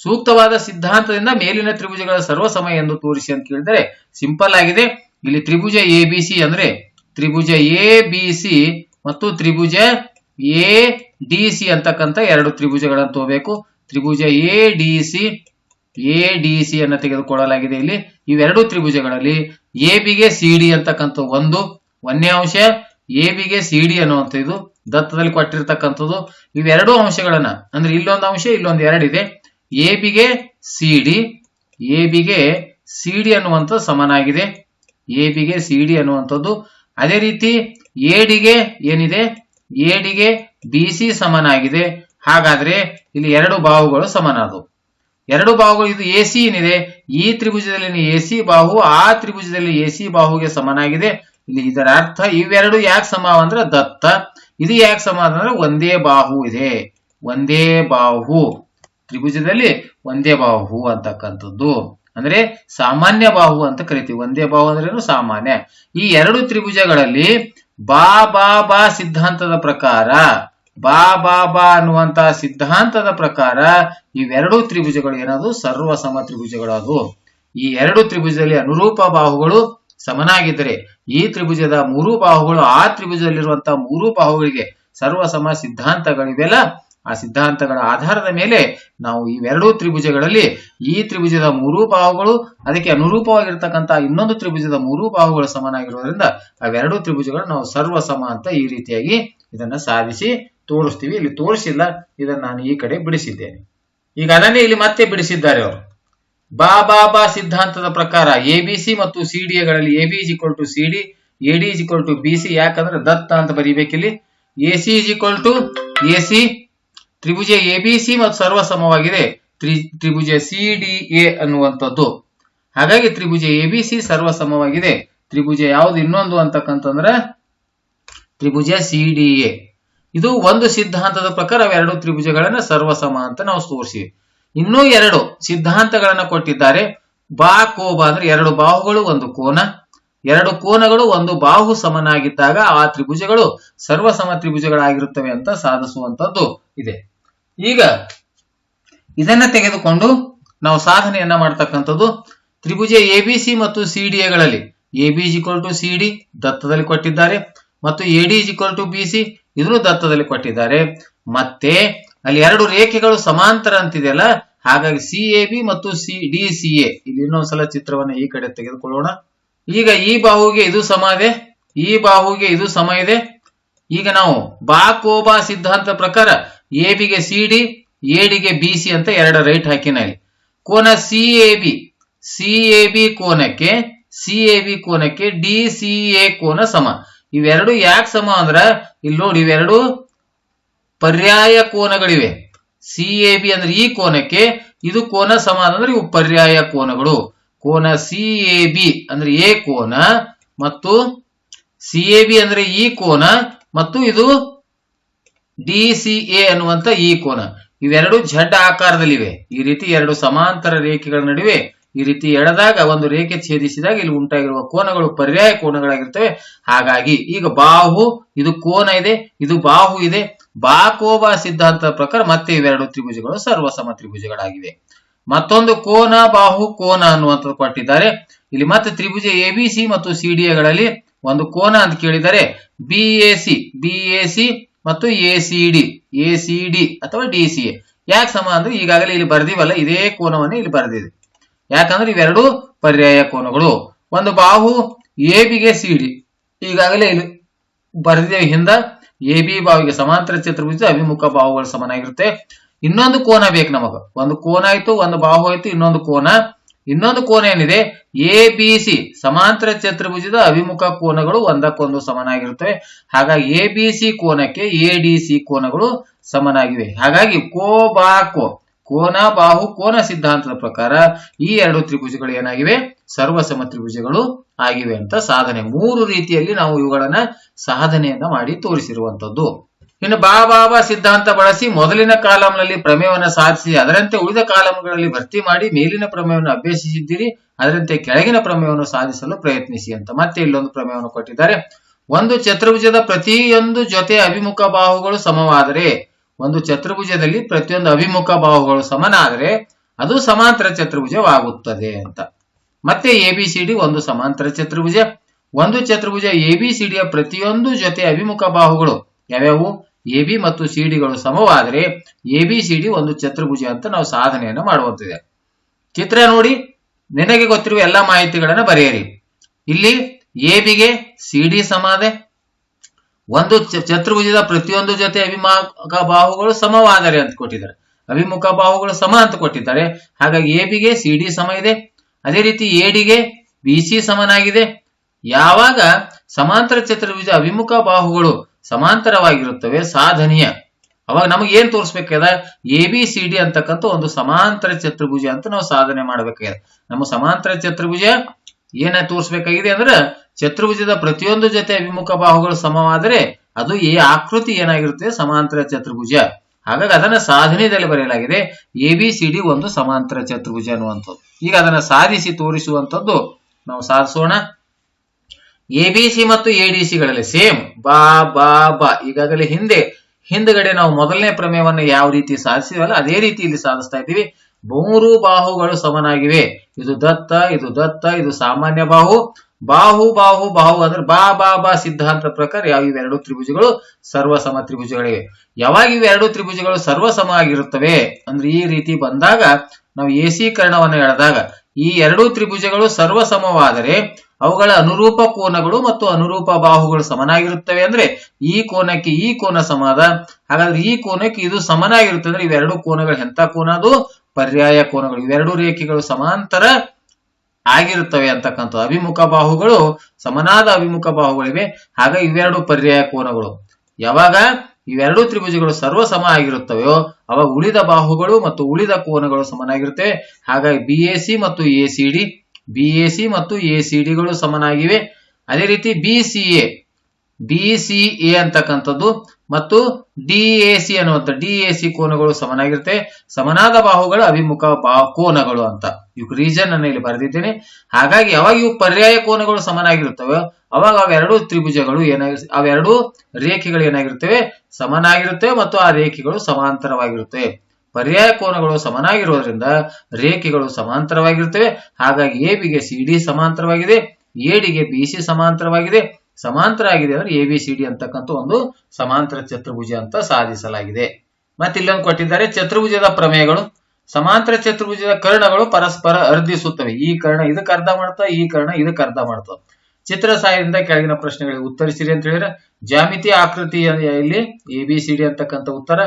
S1: ಸೂಕ್ತವಾದ ಸಿದ್ಧಾಂತದಿಂದ ಮೇಲಿನ ತ್ರಿಭುಜಗಳ ಸರ್ವಸಮ ಎಂದು ತೋರಿಸಿ ಅಂತ ಕೇಳಿದರೆ ಸಿಂಪಲ್ ಆಗಿದೆ. ಇಲ್ಲಿ ತ್ರಿಭುಜ ಎ ಅಂದ್ರೆ ತ್ರಿಭುಜ ಎ ಮತ್ತು ತ್ರಿಭುಜ ಎ ಡಿ ಅಂತಕ್ಕಂಥ ಎರಡು ತ್ರಿಭುಜಗಳನ್ನು ತಗೋಬೇಕು. ತ್ರಿಭುಜ ಎ ಡಿ ಎ ಡಿ ಅನ್ನು ತೆಗೆದುಕೊಳ್ಳಲಾಗಿದೆ ಇಲ್ಲಿ. ಇವೆರಡು ತ್ರಿಭುಜಗಳಲ್ಲಿ ಎ ಬಿಗೆ ಸಿ ಡಿ ಅಂತಕ್ಕಂಥ ಒಂದು ಒಂದೇ ಅಂಶ ಎ ಬಿಗೆ ಸಿ ಡಿ ಅನ್ನುವಂಥ ಇದು ದತ್ತದಲ್ಲಿ ಕೊಟ್ಟಿರ್ತಕ್ಕಂಥದ್ದು. ಇವೆರಡು ಅಂಶಗಳನ್ನ, ಅಂದ್ರೆ ಇಲ್ಲೊಂದು ಅಂಶ, ಇಲ್ಲೊಂದು ಎರಡಿದೆ ಎ ಬಿಗೆ ಸಿ ಡಿ ಎ ಬಿಗೆ ಸಿ ಡಿ ಅನ್ನುವಂಥದ್ದು ಸಮನಾಗಿದೆ. ಎ ಬಿಗೆ ಸಿ ಡಿ ಅನ್ನುವಂಥದ್ದು. ಅದೇ ರೀತಿ ಎಡಿಗೆ ಏನಿದೆ? ಎಡಿಗೆ ಬಿ ಸಿ ಸಮನಾಗಿದೆ. ಹಾಗಾದ್ರೆ ಇಲ್ಲಿ ಎರಡು ಬಾಹುಗಳು ಸಮನಾದವು. ಎರಡು ಬಾಹುಗಳು, ಇದು ಎ ಸಿ ಏನಿದೆ? ಈ ತ್ರಿಭುಜದಲ್ಲಿ ಎ ಸಿ ಬಾಹು, ಆ ತ್ರಿಭುಜದಲ್ಲಿ ಎ ಸಿ ಬಾಹುಗೆ ಸಮನಾಗಿದೆ. ಇಲ್ಲಿ ಇದರ ಅರ್ಥ ಇವೆರಡು ಯಾಕೆ ಸಮ ಅಂದ್ರೆ ದತ್ತ. ಇದು ಯಾಕೆ ಸಮ ಅಂದ್ರೆ ಒಂದೇ ಬಾಹು ಇದೆ. ಒಂದೇ ಬಾಹು. ತ್ರಿಭುಜದಲ್ಲಿ ಒಂದೇ ಬಾಹು ಅಂತಕ್ಕಂಥದ್ದು. ಅಂದ್ರೆ ಸಾಮಾನ್ಯ ಬಾಹು ಅಂತ ಕರಿತೀವಿ. ಒಂದೇ ಬಾಹು ಅಂದ್ರೇನು ಸಾಮಾನ್ಯ. ಈ ಎರಡು ತ್ರಿಭುಜಗಳಲ್ಲಿ ಬಾ ಬಾ ಬಾ ಸಿದ್ಧಾಂತದ ಪ್ರಕಾರ, ಬಾ ಬಾ ಬಾ ಅನ್ನುವಂತ ಸಿದ್ಧಾಂತದ ಪ್ರಕಾರ ಇವೆರಡು ತ್ರಿಭುಜಗಳು ಏನದು ಸರ್ವ ಸಮ ತ್ರಿಭುಜಗಳಾದವು. ಈ ಎರಡು ತ್ರಿಭುಜದಲ್ಲಿ ಅನುರೂಪ ಬಾಹುಗಳು ಸಮನಾಗಿದ್ದರೆ ಈ ತ್ರಿಭುಜದ ಮೂರು ಬಾಹುಗಳು ಆ ತ್ರಿಭುಜದಲ್ಲಿರುವಂತಹ ಮೂರು ಬಾಹುಗಳಿಗೆ ಸರ್ವ ಸಮ ಸಿದ್ಧಾಂತಗಳಿವೆಲ್ಲ. ಆ ಸಿದ್ಧಾಂತಗಳ ಆಧಾರದ ಮೇಲೆ ನಾವು ಇವೆರಡೂ ತ್ರಿಭುಜಗಳಲ್ಲಿ ಈ ತ್ರಿಭುಜದ ಮೂರು ಭಾವಗಳು, ಅದಕ್ಕೆ ಅನುರೂಪವಾಗಿರ್ತಕ್ಕಂತಹ ಇನ್ನೊಂದು ತ್ರಿಭುಜದ ಮೂರು ಬಾಹುಗಳು ಸಮನಾಗಿರೋದ್ರಿಂದ ಅವೆರಡೂ ತ್ರಿಭುಜಗಳು ನಾವು ಸರ್ವ ಸಮ ಅಂತ ಈ ರೀತಿಯಾಗಿ ಇದನ್ನ ಸಾಧಿಸಿ ತೋರಿಸ್ತೀವಿ. ಇಲ್ಲಿ ತೋರಿಸಿಲ್ಲ, ಇದನ್ನ ನಾನು ಈ ಕಡೆ ಬಿಡಿಸಿದ್ದೇನೆ. ಈಗ ಅದನ್ನೇ ಇಲ್ಲಿ ಮತ್ತೆ ಬಿಡಿಸಿದ್ದಾರೆ ಅವರು. ಬಾ ಬಾ ಬಾ ಸಿದ್ಧಾಂತದ ಪ್ರಕಾರ ಎ ಬಿ ಸಿ ಮತ್ತು C D ಎಗಳಲ್ಲಿ A B is equal to C D, A D is equal to B C, ಯಾಕಂದ್ರೆ ದತ್ತ ಅಂತ ಬರೀಬೇಕಿಲ್ಲಿ. A C is equal to A C Tribhuja A, B ಮತ್ತು ಸರ್ವಸಮವಾಗಿದೆ. ತ್ರಿ, ತ್ರಿಭುಜ ಸಿ, ಡಿ, ಎ ಅನ್ನುವಂಥದ್ದು. ಹಾಗಾಗಿ ತ್ರಿಭುಜ ಎ, ಬಿ, ಸಿ ಸರ್ವಸಮವಾಗಿದೆ. ತ್ರಿಭುಜ ಯಾವುದು ಇನ್ನೊಂದು ಅಂತಕ್ಕಂತಂದ್ರೆ ತ್ರಿಭುಜ ಸಿ ಎ. ಇದು ಒಂದು ಸಿದ್ಧಾಂತದ ಪ್ರಕಾರ ಅವೆರಡು ತ್ರಿಭುಜಗಳನ್ನ ಸರ್ವಸಮ ಅಂತ ನಾವು ತೋರಿಸಿವಿ. ಇನ್ನೂ ಎರಡು ಸಿದ್ಧಾಂತಗಳನ್ನ ಕೊಟ್ಟಿದ್ದಾರೆ. ಬಾ ಕೋಬ ಅಂದ್ರೆ ಎರಡು ಬಾಹುಗಳು, ಒಂದು ಕೋನ. ಎರಡು ಕೋನಗಳು, ಒಂದು ಬಾಹು ಸಮನಾಗಿದ್ದಾಗ ಆ ತ್ರಿಭುಜಗಳು ಸರ್ವಸಮ ತ್ರಿಭುಜಗಳಾಗಿರುತ್ತವೆ ಅಂತ ಸಾಧಿಸುವಂತದ್ದು ಇದೆ. ಈಗ ಇದನ್ನ ತೆಗೆದುಕೊಂಡು ನಾವು ಸಾಧನೆಯನ್ನ ಮಾಡ್ತಕ್ಕಂಥದ್ದು ತ್ರಿಭುಜ ಎಬಿಸಿ ಮತ್ತು ಸಿಡಿಎಗಳಲ್ಲಿ A B equal to C D ದತ್ತದಲ್ಲಿ ಕೊಟ್ಟಿದ್ದಾರೆ ಮತ್ತು ಎಡಿ ಇಕ್ವಲ್ ಟು ಬಿಸಿ ಇದನ್ನು ದತ್ತದಲ್ಲಿ ಕೊಟ್ಟಿದ್ದಾರೆ. ಮತ್ತೆ ಅಲ್ಲಿ ಎರಡು ರೇಖೆಗಳು ಸಮಾಂತರ ಅಂತಿದೆಯಲ್ಲ, ಹಾಗಾಗಿ ಸಿ ಎ ಬಿ ಮತ್ತು ಸಿ ಡಿ ಸಿ ಎ ಇಲ್ಲಿ ಇನ್ನೊಂದ್ಸಲ ಚಿತ್ರವನ್ನ ಈ ಕಡೆ ತೆಗೆದುಕೊಳ್ಳೋಣ. ಈಗ ಈ ಬಾಹುಗೆ ಇದು ಸಮ ಇದೆ, ಈ ಬಾಹುಗೆ ಇದು ಸಮ ಇದೆ. ಈಗ ನಾವು ಬಾ ಕೋಬಾ ಸಿದ್ಧಾಂತ ಪ್ರಕಾರ ಎ ಬಿಗೆ ಸಿ ಡಿ ಎಡಿಗೆ ಬಿ ಸಿ ಅಂತ ಎರಡು ರೈಟ್ ಹಾಕಿನಲ್ಲಿ ಕೋನ C A B C A B ಕೋನಕ್ಕೆ ಸಿ ಎ ಬಿ ಕೋನಕ್ಕೆ ಡಿ ಸಿ ಎ ಕೋನ ಸಮ. ಇವೆರಡು ಯಾಕೆ ಸಮ ಅಂದ್ರ ಇಲ್ಲಿ ನೋಡಿ ಇವೆರಡು ಪರ್ಯಾಯ ಕೋನಗಳಿವೆ. ಸಿ ಎ ಬಿ ಅಂದ್ರೆ ಈ ಕೋನಕ್ಕೆ, ಇದು ಕೋನ ಸಮ ಅಂದ್ರೆ ಇವು ಪರ್ಯಾಯ ಕೋನಗಳು. ಕೋನ ಸಿ ಎ ಬಿ ಅಂದ್ರೆ ಎ ಕೋನ, ಮತ್ತು ಸಿ ಎ ಬಿ ಅಂದ್ರೆ ಈ ಕೋನ, ಮತ್ತು ಇದು ಡಿ ಸಿ ಎ ಅನ್ನುವಂತ ಈ ಕೋನ. ಇವೆರಡು ಝಡ್ ಆಕಾರದಲ್ಲಿವೆ. ಈ ರೀತಿ ಎರಡು ಸಮಾಂತರ ರೇಖೆಗಳ ನಡುವೆ ಈ ರೀತಿ ಎಳೆದಾಗ ಒಂದು ರೇಖೆ ಛೇದಿಸಿದಾಗ ಇಲ್ಲಿ ಉಂಟಾಗಿರುವ ಕೋನಗಳು ಪರ್ಯಾಯ ಕೋನಗಳಾಗಿರ್ತವೆ. ಹಾಗಾಗಿ ಈಗ ಬಾಹು, ಇದು ಕೋನ ಇದೆ, ಇದು ಬಾಹು ಇದೆ. ಬಾಕೋಬಾ ಸಿದ್ಧಾಂತದ ಪ್ರಕಾರ ಮತ್ತೆ ಇವೆರಡು ತ್ರಿಭುಜಗಳು ಸರ್ವಸಮ ತ್ರಿಭುಜಗಳಾಗಿವೆ. ಮತ್ತೊಂದು ಕೋನ, ಬಾಹು, ಕೋನ ಅನ್ನುವಂಥದ್ದು ಕೊಟ್ಟಿದ್ದಾರೆ. ಇಲ್ಲಿ ಮತ್ತೆ ತ್ರಿಭುಜ ಎ ಮತ್ತು ಸಿ ಎಗಳಲ್ಲಿ ಒಂದು ಕೋನ ಅಂತ ಕೇಳಿದರೆ B A B A C ಮತ್ತು A C D A C D ಅಥವಾ ಡಿ ಸಿ ಎ ಯಾಕೆ ಸಮ ಅಂದ್ರೆ ಈಗಾಗಲೇ ಇಲ್ಲಿ ಬರ್ದಿವಲ್ಲ, ಇದೇ ಕೋನವನ್ನು ಇಲ್ಲಿ ಬರ್ದಿದೆ. ಯಾಕಂದ್ರೆ ಇವೆರಡು ಪರ್ಯಾಯ ಕೋನಗಳು. ಒಂದು ಬಾಹು ಎ ಬಿಗೆ ಸಿ ಡಿ ಈಗಾಗಲೇ ಇಲ್ಲಿ ಬರ್ದಿದೆ ಹಿಂದ ಎ ಬಿ ಬಾಹುವಿಗೆ ಸಮಾಂತರ ಚತುರ್ಭುಜ, ಅಭಿಮುಖ ಬಾಹುಗಳು ಸಮನಾಗಿರುತ್ತೆ. ಇನ್ನೊಂದು ಕೋನ ಬೇಕು ನಮಗ. ಒಂದು ಕೋನ ಆಯ್ತು, ಒಂದು ಬಾಹು ಆಯ್ತು, ಇನ್ನೊಂದು ಕೋನ ಇನ್ನೊಂದು ಕೋನ ಏನಿದೆ? ಎ ಬಿ ಸಿ ಸಮಾಂತರ ಚತುರ್ಭುಜದ ಅಭಿಮುಖ ಕೋನಗಳು ಒಂದಕ್ಕೊಂದು ಸಮನಾಗಿರುತ್ತವೆ. ಹಾಗಾಗಿ ಎ ಬಿ ಸಿ ಕೋನಕ್ಕೆ ಎ ಡಿ ಸಿ ಕೋನಗಳು ಸಮನಾಗಿವೆ. ಹಾಗಾಗಿ ಕೋ, ಬಾ, ಕೋ. ಕೋನ, ಬಾಹು, ಕೋನ ಸಿದ್ಧಾಂತದ ಪ್ರಕಾರ ಈ ಎರಡು ತ್ರಿಭುಜಗಳು ಏನಾಗಿವೆ? ಸರ್ವಸಮ ತ್ರಿಭುಜಗಳು ಆಗಿವೆ ಅಂತ ಸಾಧನೆ. ಮೂರು ರೀತಿಯಲ್ಲಿ ನಾವು ಇವುಗಳನ್ನ ಸಾಧನೆಯನ್ನ ಮಾಡಿ ತೋರಿಸಿರುವಂತದ್ದು ಇನ್ನು ಬಾ ಬಾಬಾ ಸಿದ್ಧಾಂತ ಬಳಸಿ ಮೊದಲಿನ ಕಾಲಂನಲ್ಲಿ ಪ್ರಮೇಯವನ್ನ ಸಾಧಿಸಿ, ಅದರಂತೆ ಉಳಿದ ಕಾಲಂಗಳಲ್ಲಿ ಭರ್ತಿ ಮಾಡಿ ಮೇಲಿನ ಪ್ರಮೇಯವನ್ನು ಅಭ್ಯಸಿಸಿದ್ದೀರಿ, ಅದರಂತೆ ಕೆಳಗಿನ ಪ್ರಮೇಯವನ್ನು ಸಾಧಿಸಲು ಪ್ರಯತ್ನಿಸಿ ಅಂತ ಮತ್ತೆ ಇಲ್ಲೊಂದು ಪ್ರಮೇಯವನ್ನು ಕೊಟ್ಟಿದ್ದಾರೆ. ಒಂದು ಚತುರ್ಭುಜದ ಪ್ರತಿಯೊಂದು ಜೊತೆ ಅಭಿಮುಖ ಬಾಹುಗಳು ಸಮವಾದರೆ, ಒಂದು ಚತುರ್ಭುಜದಲ್ಲಿ ಪ್ರತಿಯೊಂದು ಅಭಿಮುಖ ಬಾಹುಗಳು ಸಮನಾದರೆ, ಅದು ಸಮಾಂತರ ಚತುರ್ಭುಜವಾಗುತ್ತದೆ ಅಂತ. ಮತ್ತೆ ಎ ಬಿ ಸಿ ಡಿ ಒಂದು ಸಮಾಂತರ ಚತುರ್ಭುಜ. ಒಂದು ಚತುರ್ಭುಜ ಎ ಬಿ ಸಿ ಡಿಯ ಪ್ರತಿಯೊಂದು ಜೊತೆ ಅಭಿಮುಖ ಬಾಹುಗಳು ಯಾವ್ಯಾವು? ಎ ಬಿ ಮತ್ತು ಸಿ ಡಿಗಳು ಸಮವಾದರೆ ಎ ಬಿ ಸಿ ಡಿ ಒಂದು ಚತುರ್ಭುಜ ಅಂತ ನಾವು ಸಾಧನೆಯನ್ನು ಮಾಡುವಂತಿದೆ. ಚಿತ್ರ ನೋಡಿ. ನಿನಗೆ ಗೊತ್ತಿರುವ ಎಲ್ಲ ಮಾಹಿತಿಗಳನ್ನು ಬರೆಯಿರಿ. ಇಲ್ಲಿ ಎ ಬಿಗೆ ಸಿ ಡಿ ಸಮಾದೆ ಒಂದು ಚತುರ್ಭುಜದ ಪ್ರತಿಯೊಂದು ಜೊತೆ ಅಭಿಮುಖ ಬಾಹುಗಳು ಸಮವಾದರೆ ಅಂತ ಕೊಟ್ಟಿದ್ದಾರೆ. ಅಭಿಮುಖ ಬಾಹುಗಳು ಸಮ ಅಂತ ಕೊಟ್ಟಿದ್ದಾರೆ. ಹಾಗಾಗಿ ಎ ಬಿಗೆ ಸಿ ಡಿ ಸಮ ಇದೆ. ಅದೇ ರೀತಿ ಎ ಡಿಗೆ ಬಿ ಸಿ ಸಮನಾಗಿದೆ. ಯಾವಾಗ ಸಮಾಂತರ ಚತುರ್ಭುಜ ಅಭಿಮುಖ ಬಾಹುಗಳು ಸಮಾಂತರವಾಗಿರುತ್ತವೆ, ಸಾಧನೀಯ. ಅವಾಗ ನಮಗೆ ಏನ್ ತೋರಿಸ್ಬೇಕಾದ ಎ ಬಿ ಸಿ ಡಿ ಅಂತಕ್ಕಂಥ ಒಂದು ಸಮಾಂತರ ಚತುರ್ಭುಜ ಅಂತ ನಾವು ಸಾಧನೆ ಮಾಡ್ಬೇಕಾಗಿದೆ. ನಮ್ಮ ಸಮಾಂತರ ಚತುರ್ಭುಜ ಏನ ತೋರಿಸ್ಬೇಕಾಗಿದೆ ಅಂದ್ರೆ, ಚತುರ್ಭುಜದ ಪ್ರತಿಯೊಂದು ಜೊತೆ ಅಭಿಮುಖ ಬಾಹುಗಳು ಸಮವಾದರೆ ಅದು ಈ ಆಕೃತಿ ಏನಾಗಿರುತ್ತೆ? ಸಮಾಂತರ ಚತುರ್ಭುಜ. ಹಾಗಾಗಿ ಅದನ್ನ ಸಾಧನೆಯಲ್ಲಿ ಬರೆಯಲಾಗಿದೆ. ಎ ಬಿ ಸಿ ಡಿ ಒಂದು ಸಮಾಂತರ ಚತುರ್ಭುಜ ಅನ್ನುವಂಥದ್ದು. ಈಗ ಅದನ್ನ ಸಾಧಿಸಿ ತೋರಿಸುವಂಥದ್ದು ನಾವು ಸಾಧಿಸೋಣ. ಎ ಬಿ ಸಿ ಮತ್ತು ಎ ಡಿ ಸಿಗಳಲ್ಲಿ ಸೇಮ್. ಬಾ ಬಾ ಬಾ. ಈಗಾಗಲೇ ಹಿಂದೆ, ಹಿಂದ್ಗಡೆ ನಾವು ಮೊದಲನೇ ಪ್ರಮೇಯವನ್ನು ಯಾವ ರೀತಿ ಸಾಧಿಸಿವಲ್ಲ ಅದೇ ರೀತಿ ಇಲ್ಲಿ ಸಾಧಿಸ್ತಾ ಇದ್ದೀವಿ. ಮೂರು ಬಾಹುಗಳು ಸಮನಾಗಿವೆ. ಇದು ದತ್ತ ಇದು ದತ್ತ, ಇದು ಸಾಮಾನ್ಯ ಬಾಹು. ಬಾಹು ಬಾಹು ಬಾಹು ಅಂದ್ರೆ ಬಾ ಬಾ ಬಾ ಸಿದ್ಧಾಂತ ಪ್ರಕಾರ ಯಾವ ಇವೆರಡು ತ್ರಿಭುಜಗಳು ಸರ್ವಸಮ ತ್ರಿಭುಜಗಳಿವೆ. ಯಾವಾಗ ಇವೆರಡು ತ್ರಿಭುಜಗಳು ಸರ್ವಸಮ ಆಗಿರುತ್ತವೆ ಅಂದ್ರೆ ಈ ರೀತಿ ಬಂದಾಗ ನಾವು ಏಸೀಕರಣವನ್ನು ಎಳೆದಾಗ ಈ ಎರಡು ತ್ರಿಭುಜಗಳು ಸರ್ವಸಮವಾದರೆ ಅವುಗಳ ಅನುರೂಪ ಕೋನಗಳು ಮತ್ತು ಅನುರೂಪ ಬಾಹುಗಳು ಸಮನಾಗಿರುತ್ತವೆ ಅಂದ್ರೆ ಈ ಕೋನಕ್ಕೆ ಈ ಕೋನ ಸಮಾದ ಹಾಗಾದ್ರೆ ಈ ಕೋನಕ್ಕೆ ಇದು ಸಮನಾಗಿರುತ್ತೆ ಅಂದ್ರೆ ಇವೆರಡು ಕೋನಗಳು ಎಂತ ಕೋನ ಅದು? ಪರ್ಯಾಯ ಕೋನಗಳು. ಇವೆರಡು ರೇಖೆಗಳು ಸಮಾಂತರ ಆಗಿರುತ್ತವೆ ಅಂತಕ್ಕಂಥ ಅಭಿಮುಖ ಬಾಹುಗಳು, ಸಮನಾದ ಅಭಿಮುಖ ಬಾಹುಗಳಿವೆ. ಹಾಗೆ ಇವೆರಡು ಪರ್ಯಾಯ ಕೋನಗಳು. ಯಾವಾಗ? ಇವೆರಡು ತ್ರಿಭುಜಗಳು ಸರ್ವಸಮ ಆಗಿರುತ್ತವೆಯೋ, ಅವಾಗ ಉಳಿದ ಬಾಹುಗಳು ಮತ್ತು ಉಳಿದ ಕೋನಗಳು ಸಮನಾಗಿರುತ್ತವೆ ಹಾಗಾಗಿ ಬಿ ಎ ಸಿ ಮತ್ತು ಎ ಸಿ ಡಿ ಬಿ ಮತ್ತು ಎ ಸಿ ಡಿಗಳು ಸಮನಾಗಿವೆ. ಅದೇ ರೀತಿ B C A B C A ಅಂತಕ್ಕಂಥದ್ದು ಮತ್ತು ಡಿ ಎ ಸಿ ಅನ್ನುವಂಥ ಡಿ ಎ ಸಿ ಕೋನಗಳು ಸಮನಾಗಿರುತ್ತೆ. ಸಮನಾದ ಬಾಹುಗಳು ಅಭಿಮುಖ ಬಾ ಕೋನಗಳು ಅಂತ. ಇವು ರೀಜನ್ ಅನ್ನು ಇಲ್ಲಿ ಬರೆದಿದ್ದೇನೆ. ಹಾಗಾಗಿ ಯಾವಾಗ ಇವು ಪರ್ಯಾಯ ಕೋನಗಳು ಸಮನಾಗಿರುತ್ತವೆ, ಅವಾಗ ಅವೆರಡು ತ್ರಿಭುಜಗಳು ಏನಾಗಿ ಅವೆರಡು ರೇಖೆಗಳು ಏನಾಗಿರುತ್ತವೆ? ಸಮನಾಗಿರುತ್ತವೆ ಮತ್ತು ಆ ರೇಖೆಗಳು ಸಮಾಂತರವಾಗಿರುತ್ತವೆ ಪರ್ಯಾಯ ಕೋನಗಳು ಸಮನಾಗಿರುವುದರಿಂದ ರೇಖೆಗಳು ಸಮಾಂತರವಾಗಿರುತ್ತವೆ. ಹಾಗಾಗಿ ಎ ಬಿಗೆ ಸಿ ಡಿ ಸಮಾಂತರವಾಗಿದೆ. ಎಡಿಗೆ ಬಿ ಸಿ ಸಮಾಂತರವಾಗಿದೆ. ಸಮಾಂತರ ಆಗಿದೆ ಅಂದ್ರೆ ಎ ಬಿ ಸಿ ಡಿ ಅಂತಕ್ಕಂಥ ಒಂದು ಸಮಾಂತರ ಚತುರ್ಭುಜ ಅಂತ ಸಾಧಿಸಲಾಗಿದೆ. ಮತ್ತೆ ಇಲ್ಲೊಂದು ಕೊಟ್ಟಿದ್ದಾರೆ ಚತುರ್ಭುಜದ ಪ್ರಮೇಯಗಳು. ಸಮಾಂತರ ಚತುರ್ಭುಜದ ಕರ್ಣಗಳು ಪರಸ್ಪರ ಅರ್ಧಿಸುತ್ತವೆ. ಈ ಕರ್ಣ ಇದಕ್ಕೆ ಅರ್ಧ ಮಾಡ್ತಾ, ಈ ಕರ್ಣ ಇದಕ್ಕೆ ಅರ್ಧ ಮಾಡ್ತಾವ ಚಿತ್ರ ಸಹಾಯದಿಂದ ಕೆಳಗಿನ ಪ್ರಶ್ನೆಗಳಿಗೆ ಉತ್ತರಿಸಿರಿ ಅಂತ ಹೇಳಿದ್ರೆ ಜಾಮಿತಿ ಆಕೃತಿ ಇಲ್ಲಿ ಎ ಬಿ ಸಿ ಡಿ ಅಂತಕ್ಕಂಥ ಉತ್ತರ,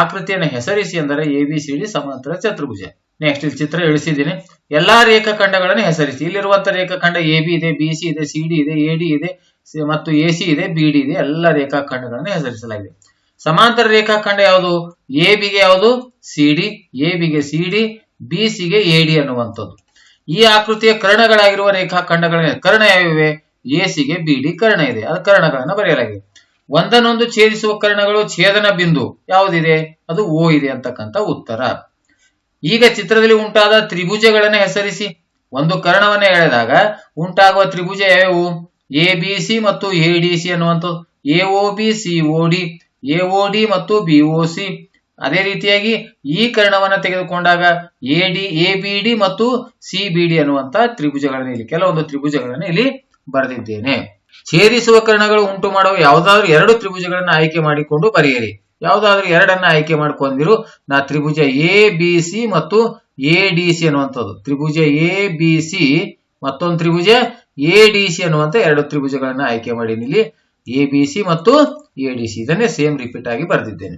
S1: ಆಕೃತಿಯನ್ನು ಹೆಸರಿಸಿ ಅಂದರೆ ಎ ಬಿ ಸಿ ಡಿ ಸಮಾಂತರ ಚತುರ್ಭುಜ. ನೆಕ್ಸ್ಟ್ ಇಲ್ಲಿ ಚಿತ್ರ ಇಳಿಸಿದ್ದೀನಿ ಎಲ್ಲಾ ರೇಖಾಖಂಡಗಳನ್ನು ಹೆಸರಿಸಿ. ಇಲ್ಲಿರುವಂತಹ ರೇಖಾಖಂಡ ಎ ಬಿ ಇದೆ ಬಿ ಸಿ ಇದೆ ಸಿ ಡಿ ಇದೆ ಎ ಡಿ ಇದೆ ಮತ್ತು ಎ ಸಿ ಇದೆ ಬಿ ಡಿ ಇದೆ, ಎಲ್ಲ ರೇಖಾಖಂಡಗಳನ್ನು ಹೆಸರಿಸಲಾಗಿದೆ. ಸಮಾಂತರ ರೇಖಾಖಂಡ ಯಾವುದು? ಎ ಬಿಗೆ ಯಾವುದು? ಸಿ ಡಿ ಎ ಬಿಗೆ ಸಿ ಡಿ ಬಿ ಸಿಗೆ ಎ ಡಿ ಅನ್ನುವಂಥದ್ದು. ಈ ಆಕೃತಿಯ ಕರ್ಣಗಳಾಗಿರುವ ರೇಖಾಖಂಡಗಳ ಕರ್ಣ ಯಾವಿವೆ ಎ ಬಿಡಿ ಕರ್ಣ ಇದೆ. ಅದು ಕರ್ಣಗಳನ್ನು ಬರೆಯಲಾಗಿದೆ. ಒಂದನ್ನೊಂದು ಛೇದಿಸುವ ಕರ್ಣಗಳು ಛೇದನ ಬಿಂದು ಯಾವುದಿದೆ? ಅದು ಓ ಇದೆ ಅಂತಕ್ಕಂಥ ಉತ್ತರ. ಈಗ ಚಿತ್ರದಲ್ಲಿ ಉಂಟಾದ ತ್ರಿಭುಜಗಳನ್ನು ಹೆಸರಿಸಿ. ಒಂದು ಕರ್ಣವನ್ನು ಎಳೆದಾಗ ಉಂಟಾಗುವ ತ್ರಿಭುಜ ಯಾವ್ಯಾವು? ಎ, ಬಿ, ಸಿ ಮತ್ತು ಎ, ಡಿ, ಸಿ ಅನ್ನುವಂಥದ್ದು. A O B, C O D. A O D ಮತ್ತು ಬಿ ಒ ಸಿ. ಅದೇ ರೀತಿಯಾಗಿ ಈ ಕರ್ಣವನ್ನು ತೆಗೆದುಕೊಂಡಾಗ A, D, A, B, D ಮತ್ತು ಸಿ, ಬಿ, ಡಿ ಅನ್ನುವಂತ ತ್ರಿಭುಜಗಳನ್ನು ಇಲ್ಲಿ ಕೆಲವೊಂದು ತ್ರಿಭುಜಗಳನ್ನು ಇಲ್ಲಿ ಬರೆದಿದ್ದೇನೆ. ಛೇದಿಸುವ ಕರ್ಣಗಳು ಉಂಟು ಮಾಡುವ ಯಾವುದಾದ್ರೂ ಎರಡು ತ್ರಿಭುಜಗಳನ್ನು ಆಯ್ಕೆ ಮಾಡಿಕೊಂಡು ಬರೆಯಿರಿ. ಯಾವುದಾದ್ರೂ ಎರಡನ್ನ ಆಯ್ಕೆ ಮಾಡ್ಕೊಂಡಿರು ನಾ ತ್ರಿಭುಜ ಎ ಬಿ ಸಿ ಮತ್ತು ಎ ಡಿ ಸಿ ಅನ್ನುವಂಥದ್ದು ತ್ರಿಭುಜ ಎ ಬಿ ಸಿ ಮತ್ತೊಂದು ತ್ರಿಭುಜ ಎ ಡಿ ಸಿ ಅನ್ನುವಂಥ ಎರಡು ತ್ರಿಭುಜಗಳನ್ನ ಆಯ್ಕೆ ಮಾಡೀನಿ ಇಲ್ಲಿ ಎ ಬಿ ಸಿ ಮತ್ತು ಎ ಡಿ ಸಿ ಇದನ್ನೇ ಸೇಮ್ ರಿಪೀಟ್ ಆಗಿ ಬರೆದಿದ್ದೇನೆ.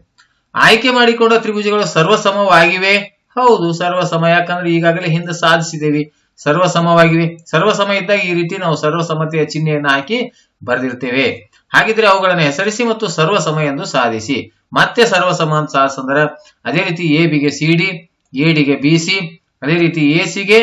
S1: ಆಯ್ಕೆ ಮಾಡಿಕೊಂಡ ತ್ರಿಭುಜಗಳು ಸರ್ವಸಮವಾಗಿವೆ? ಹೌದು, ಸರ್ವಸಮ. ಯಾಕಂದ್ರೆ ಈಗಾಗಲೇ ಹಿಂದೆ ಸಾಧಿಸಿದ್ದೇವೆ. ಸರ್ವಸಮವಾಗಿವೆ. ಸರ್ವಸಮ ಇದ್ದಾಗ ಈ ರೀತಿ ನಾವು ಸರ್ವಸಮತೆಯ ಚಿಹ್ನೆಯನ್ನು ಹಾಕಿ ಬರೆದಿರ್ತೇವೆ. ಹಾಗಿದ್ರೆ ಅವುಗಳನ್ನು ಹೆಸರಿಸಿ ಮತ್ತು ಸರ್ವಸಮ ಎಂದು ಸಾಧಿಸಿ. ಮತ್ತೆ ಸರ್ವಸಮ ಅಂತ ಸಾಧಿಸಂದ್ರೆ ಅದೇ ರೀತಿ ಎ ಬಿಗೆ ಸಿ ಡಿ ಎ ಡಿಗೆ ಬಿ ಸಿ ಅದೇ ರೀತಿ ಎ ಸಿಗೆ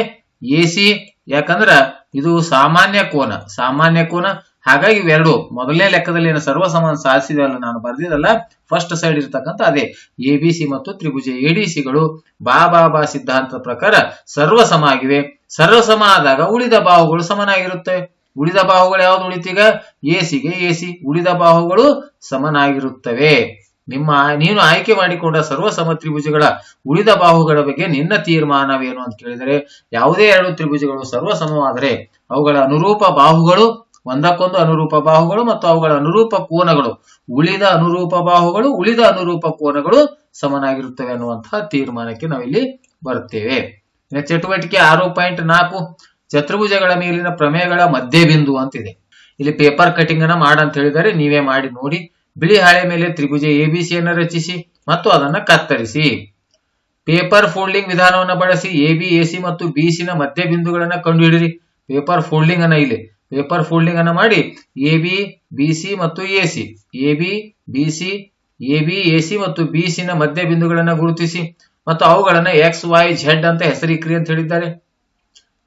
S1: ಎ ಸಿ ಯಾಕಂದ್ರ ಇದು ಸಾಮಾನ್ಯ ಕೋನ ಸಾಮಾನ್ಯ ಕೋನ. ಹಾಗಾಗಿ ಇವೆರಡು ಮೊದಲನೇ ಲೆಕ್ಕದಲ್ಲಿ ಏನು ಸರ್ವಸಮ ಸಾಧಿಸಿದಲ್ಲ ನಾನು ಬರ್ದಿದಲ್ಲ ಫಸ್ಟ್ ಸೈಡ್ ಇರ್ತಕ್ಕಂಥ ಅದೇ. ಎ ಬಿ ಸಿ ಮತ್ತು ತ್ರಿಭುಜ ಎ ಡಿ ಸಿಗಳು ಬಾ ಬಾ ಬಾ ಸಿದ್ಧಾಂತದ ಪ್ರಕಾರ ಸರ್ವಸಮ ಆಗಿವೆ. ಸರ್ವಸಮ ಆದಾಗ ಉಳಿದ ಬಾಹುಗಳು ಸಮನಾಗಿರುತ್ತವೆ ಉಳಿದ ಬಾಹುಗಳು ಯಾವ್ದು ಉಳಿತೀಗ? ಎಸಿಗೆ ಎಸಿ ಉಳಿದ ಬಾಹುಗಳು ಸಮನಾಗಿರುತ್ತವೆ. ನಿಮ್ಮ ನೀನು ಆಯ್ಕೆ ಮಾಡಿಕೊಂಡ ಸರ್ವ ಸಮ ತ್ರಿಭುಜಗಳ ಉಳಿದ ಬಾಹುಗಳ ಬಗ್ಗೆ ನಿನ್ನ ತೀರ್ಮಾನವೇನು ಅಂತ ಕೇಳಿದರೆ, ಯಾವುದೇ ಎರಡು ತ್ರಿಭುಜಗಳು ಸರ್ವ ಸಮವಾದರೆ ಅವುಗಳ ಅನುರೂಪ ಬಾಹುಗಳು, ಒಂದಕ್ಕೊಂದು ಅನುರೂಪ ಬಾಹುಗಳು ಮತ್ತು ಅವುಗಳ ಅನುರೂಪ ಕೋನಗಳು. ಉಳಿದ ಅನುರೂಪ ಬಾಹುಗಳು, ಉಳಿದ ಅನುರೂಪ ಕೋನಗಳು ಸಮನಾಗಿರುತ್ತವೆ ಅನ್ನುವಂತಹ ತೀರ್ಮಾನಕ್ಕೆ ನಾವಿಲ್ಲಿ ಬರುತ್ತೇವೆ. ಚಟುವಟಿಕೆ ಆರು ಪಾಯಿಂಟ್ ನಾಲ್ಕು ಚತುರ್ಭುಜಗಳ ಮೇಲಿನ ಪ್ರಮೇಯಗಳ ಮಧ್ಯಬಿಂದು ಅಂತಿದೆ. ಇಲ್ಲಿ ಪೇಪರ್ ಕಟಿಂಗ್ ಅನ್ನ ಮಾಡಂತ ಹೇಳಿದರೆ ನೀವೇ ಮಾಡಿ ನೋಡಿ. ಬಿಳಿ ಹಾಳೆ ಮೇಲೆ ತ್ರಿಭುಜ ಎಬಿಸಿಯನ್ನು ರಚಿಸಿ ಮತ್ತು ಅದನ್ನ ಕತ್ತರಿಸಿ. ಪೇಪರ್ ಫೋಲ್ಡಿಂಗ್ ವಿಧಾನವನ್ನು ಬಳಸಿ ಎ ಬಿ, ಎ ಸಿ ಮತ್ತು ಬಿ ಸಿ ನ ಮಧ್ಯ ಬಿಂದುಗಳನ್ನ ಕಂಡುಹಿಡಿರಿ. ಪೇಪರ್ ಫೋಲ್ಡಿಂಗ್ ಅನ್ನ ಇಲ್ಲಿ. ಪೇಪರ್ ಫೋಲ್ಡಿಂಗ್ ಅನ್ನ ಮಾಡಿ ಎ ಬಿ ಬಿ ಸಿ ಮತ್ತು A C. A B B C, A B, A C ಮತ್ತು ಬಿ ಸಿ ನ ಮಧ್ಯ ಬಿಂದುಗಳನ್ನ ಗುರುತಿಸಿ. ಮತ್ತು ಅವುಗಳನ್ನ ಎಕ್ಸ್ ವೈ ಝೆಡ್ ಅಂತ ಹೆಸರಿಕ್ರಿ ಅಂತ ಹೇಳಿದ್ದಾರೆ.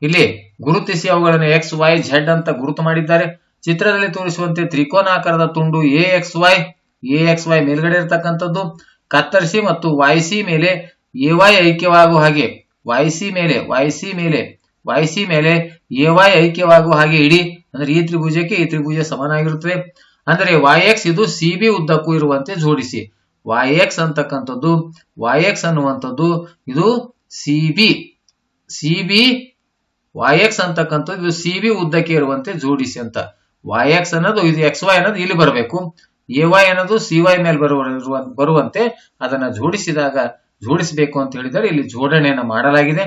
S1: ಇಲ್ಲಿ ಗುರುತಿಸಿ ಅವುಗಳನ್ನು ಎಕ್ಸ್ ವೈ ಝೆಡ್ ಅಂತ ಗುರುತು ಮಾಡಿದ್ದಾರೆ. ಚಿತ್ರದಲ್ಲಿ ತೋರಿಸುವಂತೆ ತ್ರಿಕೋನಾಕಾರದ ತುಂಡು A X Y A X Y ಮೇಲ್ಗಡೆ ಇರತಕ್ಕಂಥದ್ದು. ಕತ್ತರಿಸಿ ಮತ್ತು ವೈ ಸಿ ಮೇಲೆ ಎ ವೈ ಐಕ್ಯವಾಗುವ ಹಾಗೆ ವೈ ಸಿ ಮೇಲೆ ವೈ ಸಿ ಮೇಲೆ ವೈ ಸಿ ಮೇಲೆ ಎ ವೈ ಐಕ್ಯವಾಗುವ ಹಾಗೆ ಇಡಿ. ಅಂದ್ರೆ ಈ ತ್ರಿಭುಜಕ್ಕೆ ಈ ತ್ರಿಭುಜ ಸಮನಾಗಿರುತ್ತದೆ. ಅಂದರೆ ವೈ ಎಕ್ಸ್ ಇದು ಸಿ ಬಿ ಉದ್ದಕ್ಕೂ ಇರುವಂತೆ ಜೋಡಿಸಿ. ವೈ ಎಕ್ಸ್ ಅಂತಕ್ಕಂಥದ್ದು ವೈ ಎಕ್ಸ್ ಅನ್ನುವಂಥದ್ದು, ಇದು C B C B X ಅಂತಕ್ಕಂಥದ್ದು, ಇದು ಸಿ ಉದ್ದಕ್ಕೆ ಇರುವಂತೆ ಜೋಡಿಸಿ ಅಂತ. ವೈ ಎಕ್ಸ್ ಅನ್ನೋದು, ಇದು ಎಕ್ಸ್ ವೈ ಅನ್ನೋದು ಇಲ್ಲಿ ಬರಬೇಕು. ಎ ವೈ ಅನ್ನೋದು ಸಿ ವೈ ಮೇಲೆ ಬರುವ ಬರುವಂತೆ ಅದನ್ನ ಜೋಡಿಸಿದಾಗ, ಜೋಡಿಸಬೇಕು ಅಂತ ಹೇಳಿದರೆ ಇಲ್ಲಿ ಜೋಡಣೆಯನ್ನು ಮಾಡಲಾಗಿದೆ.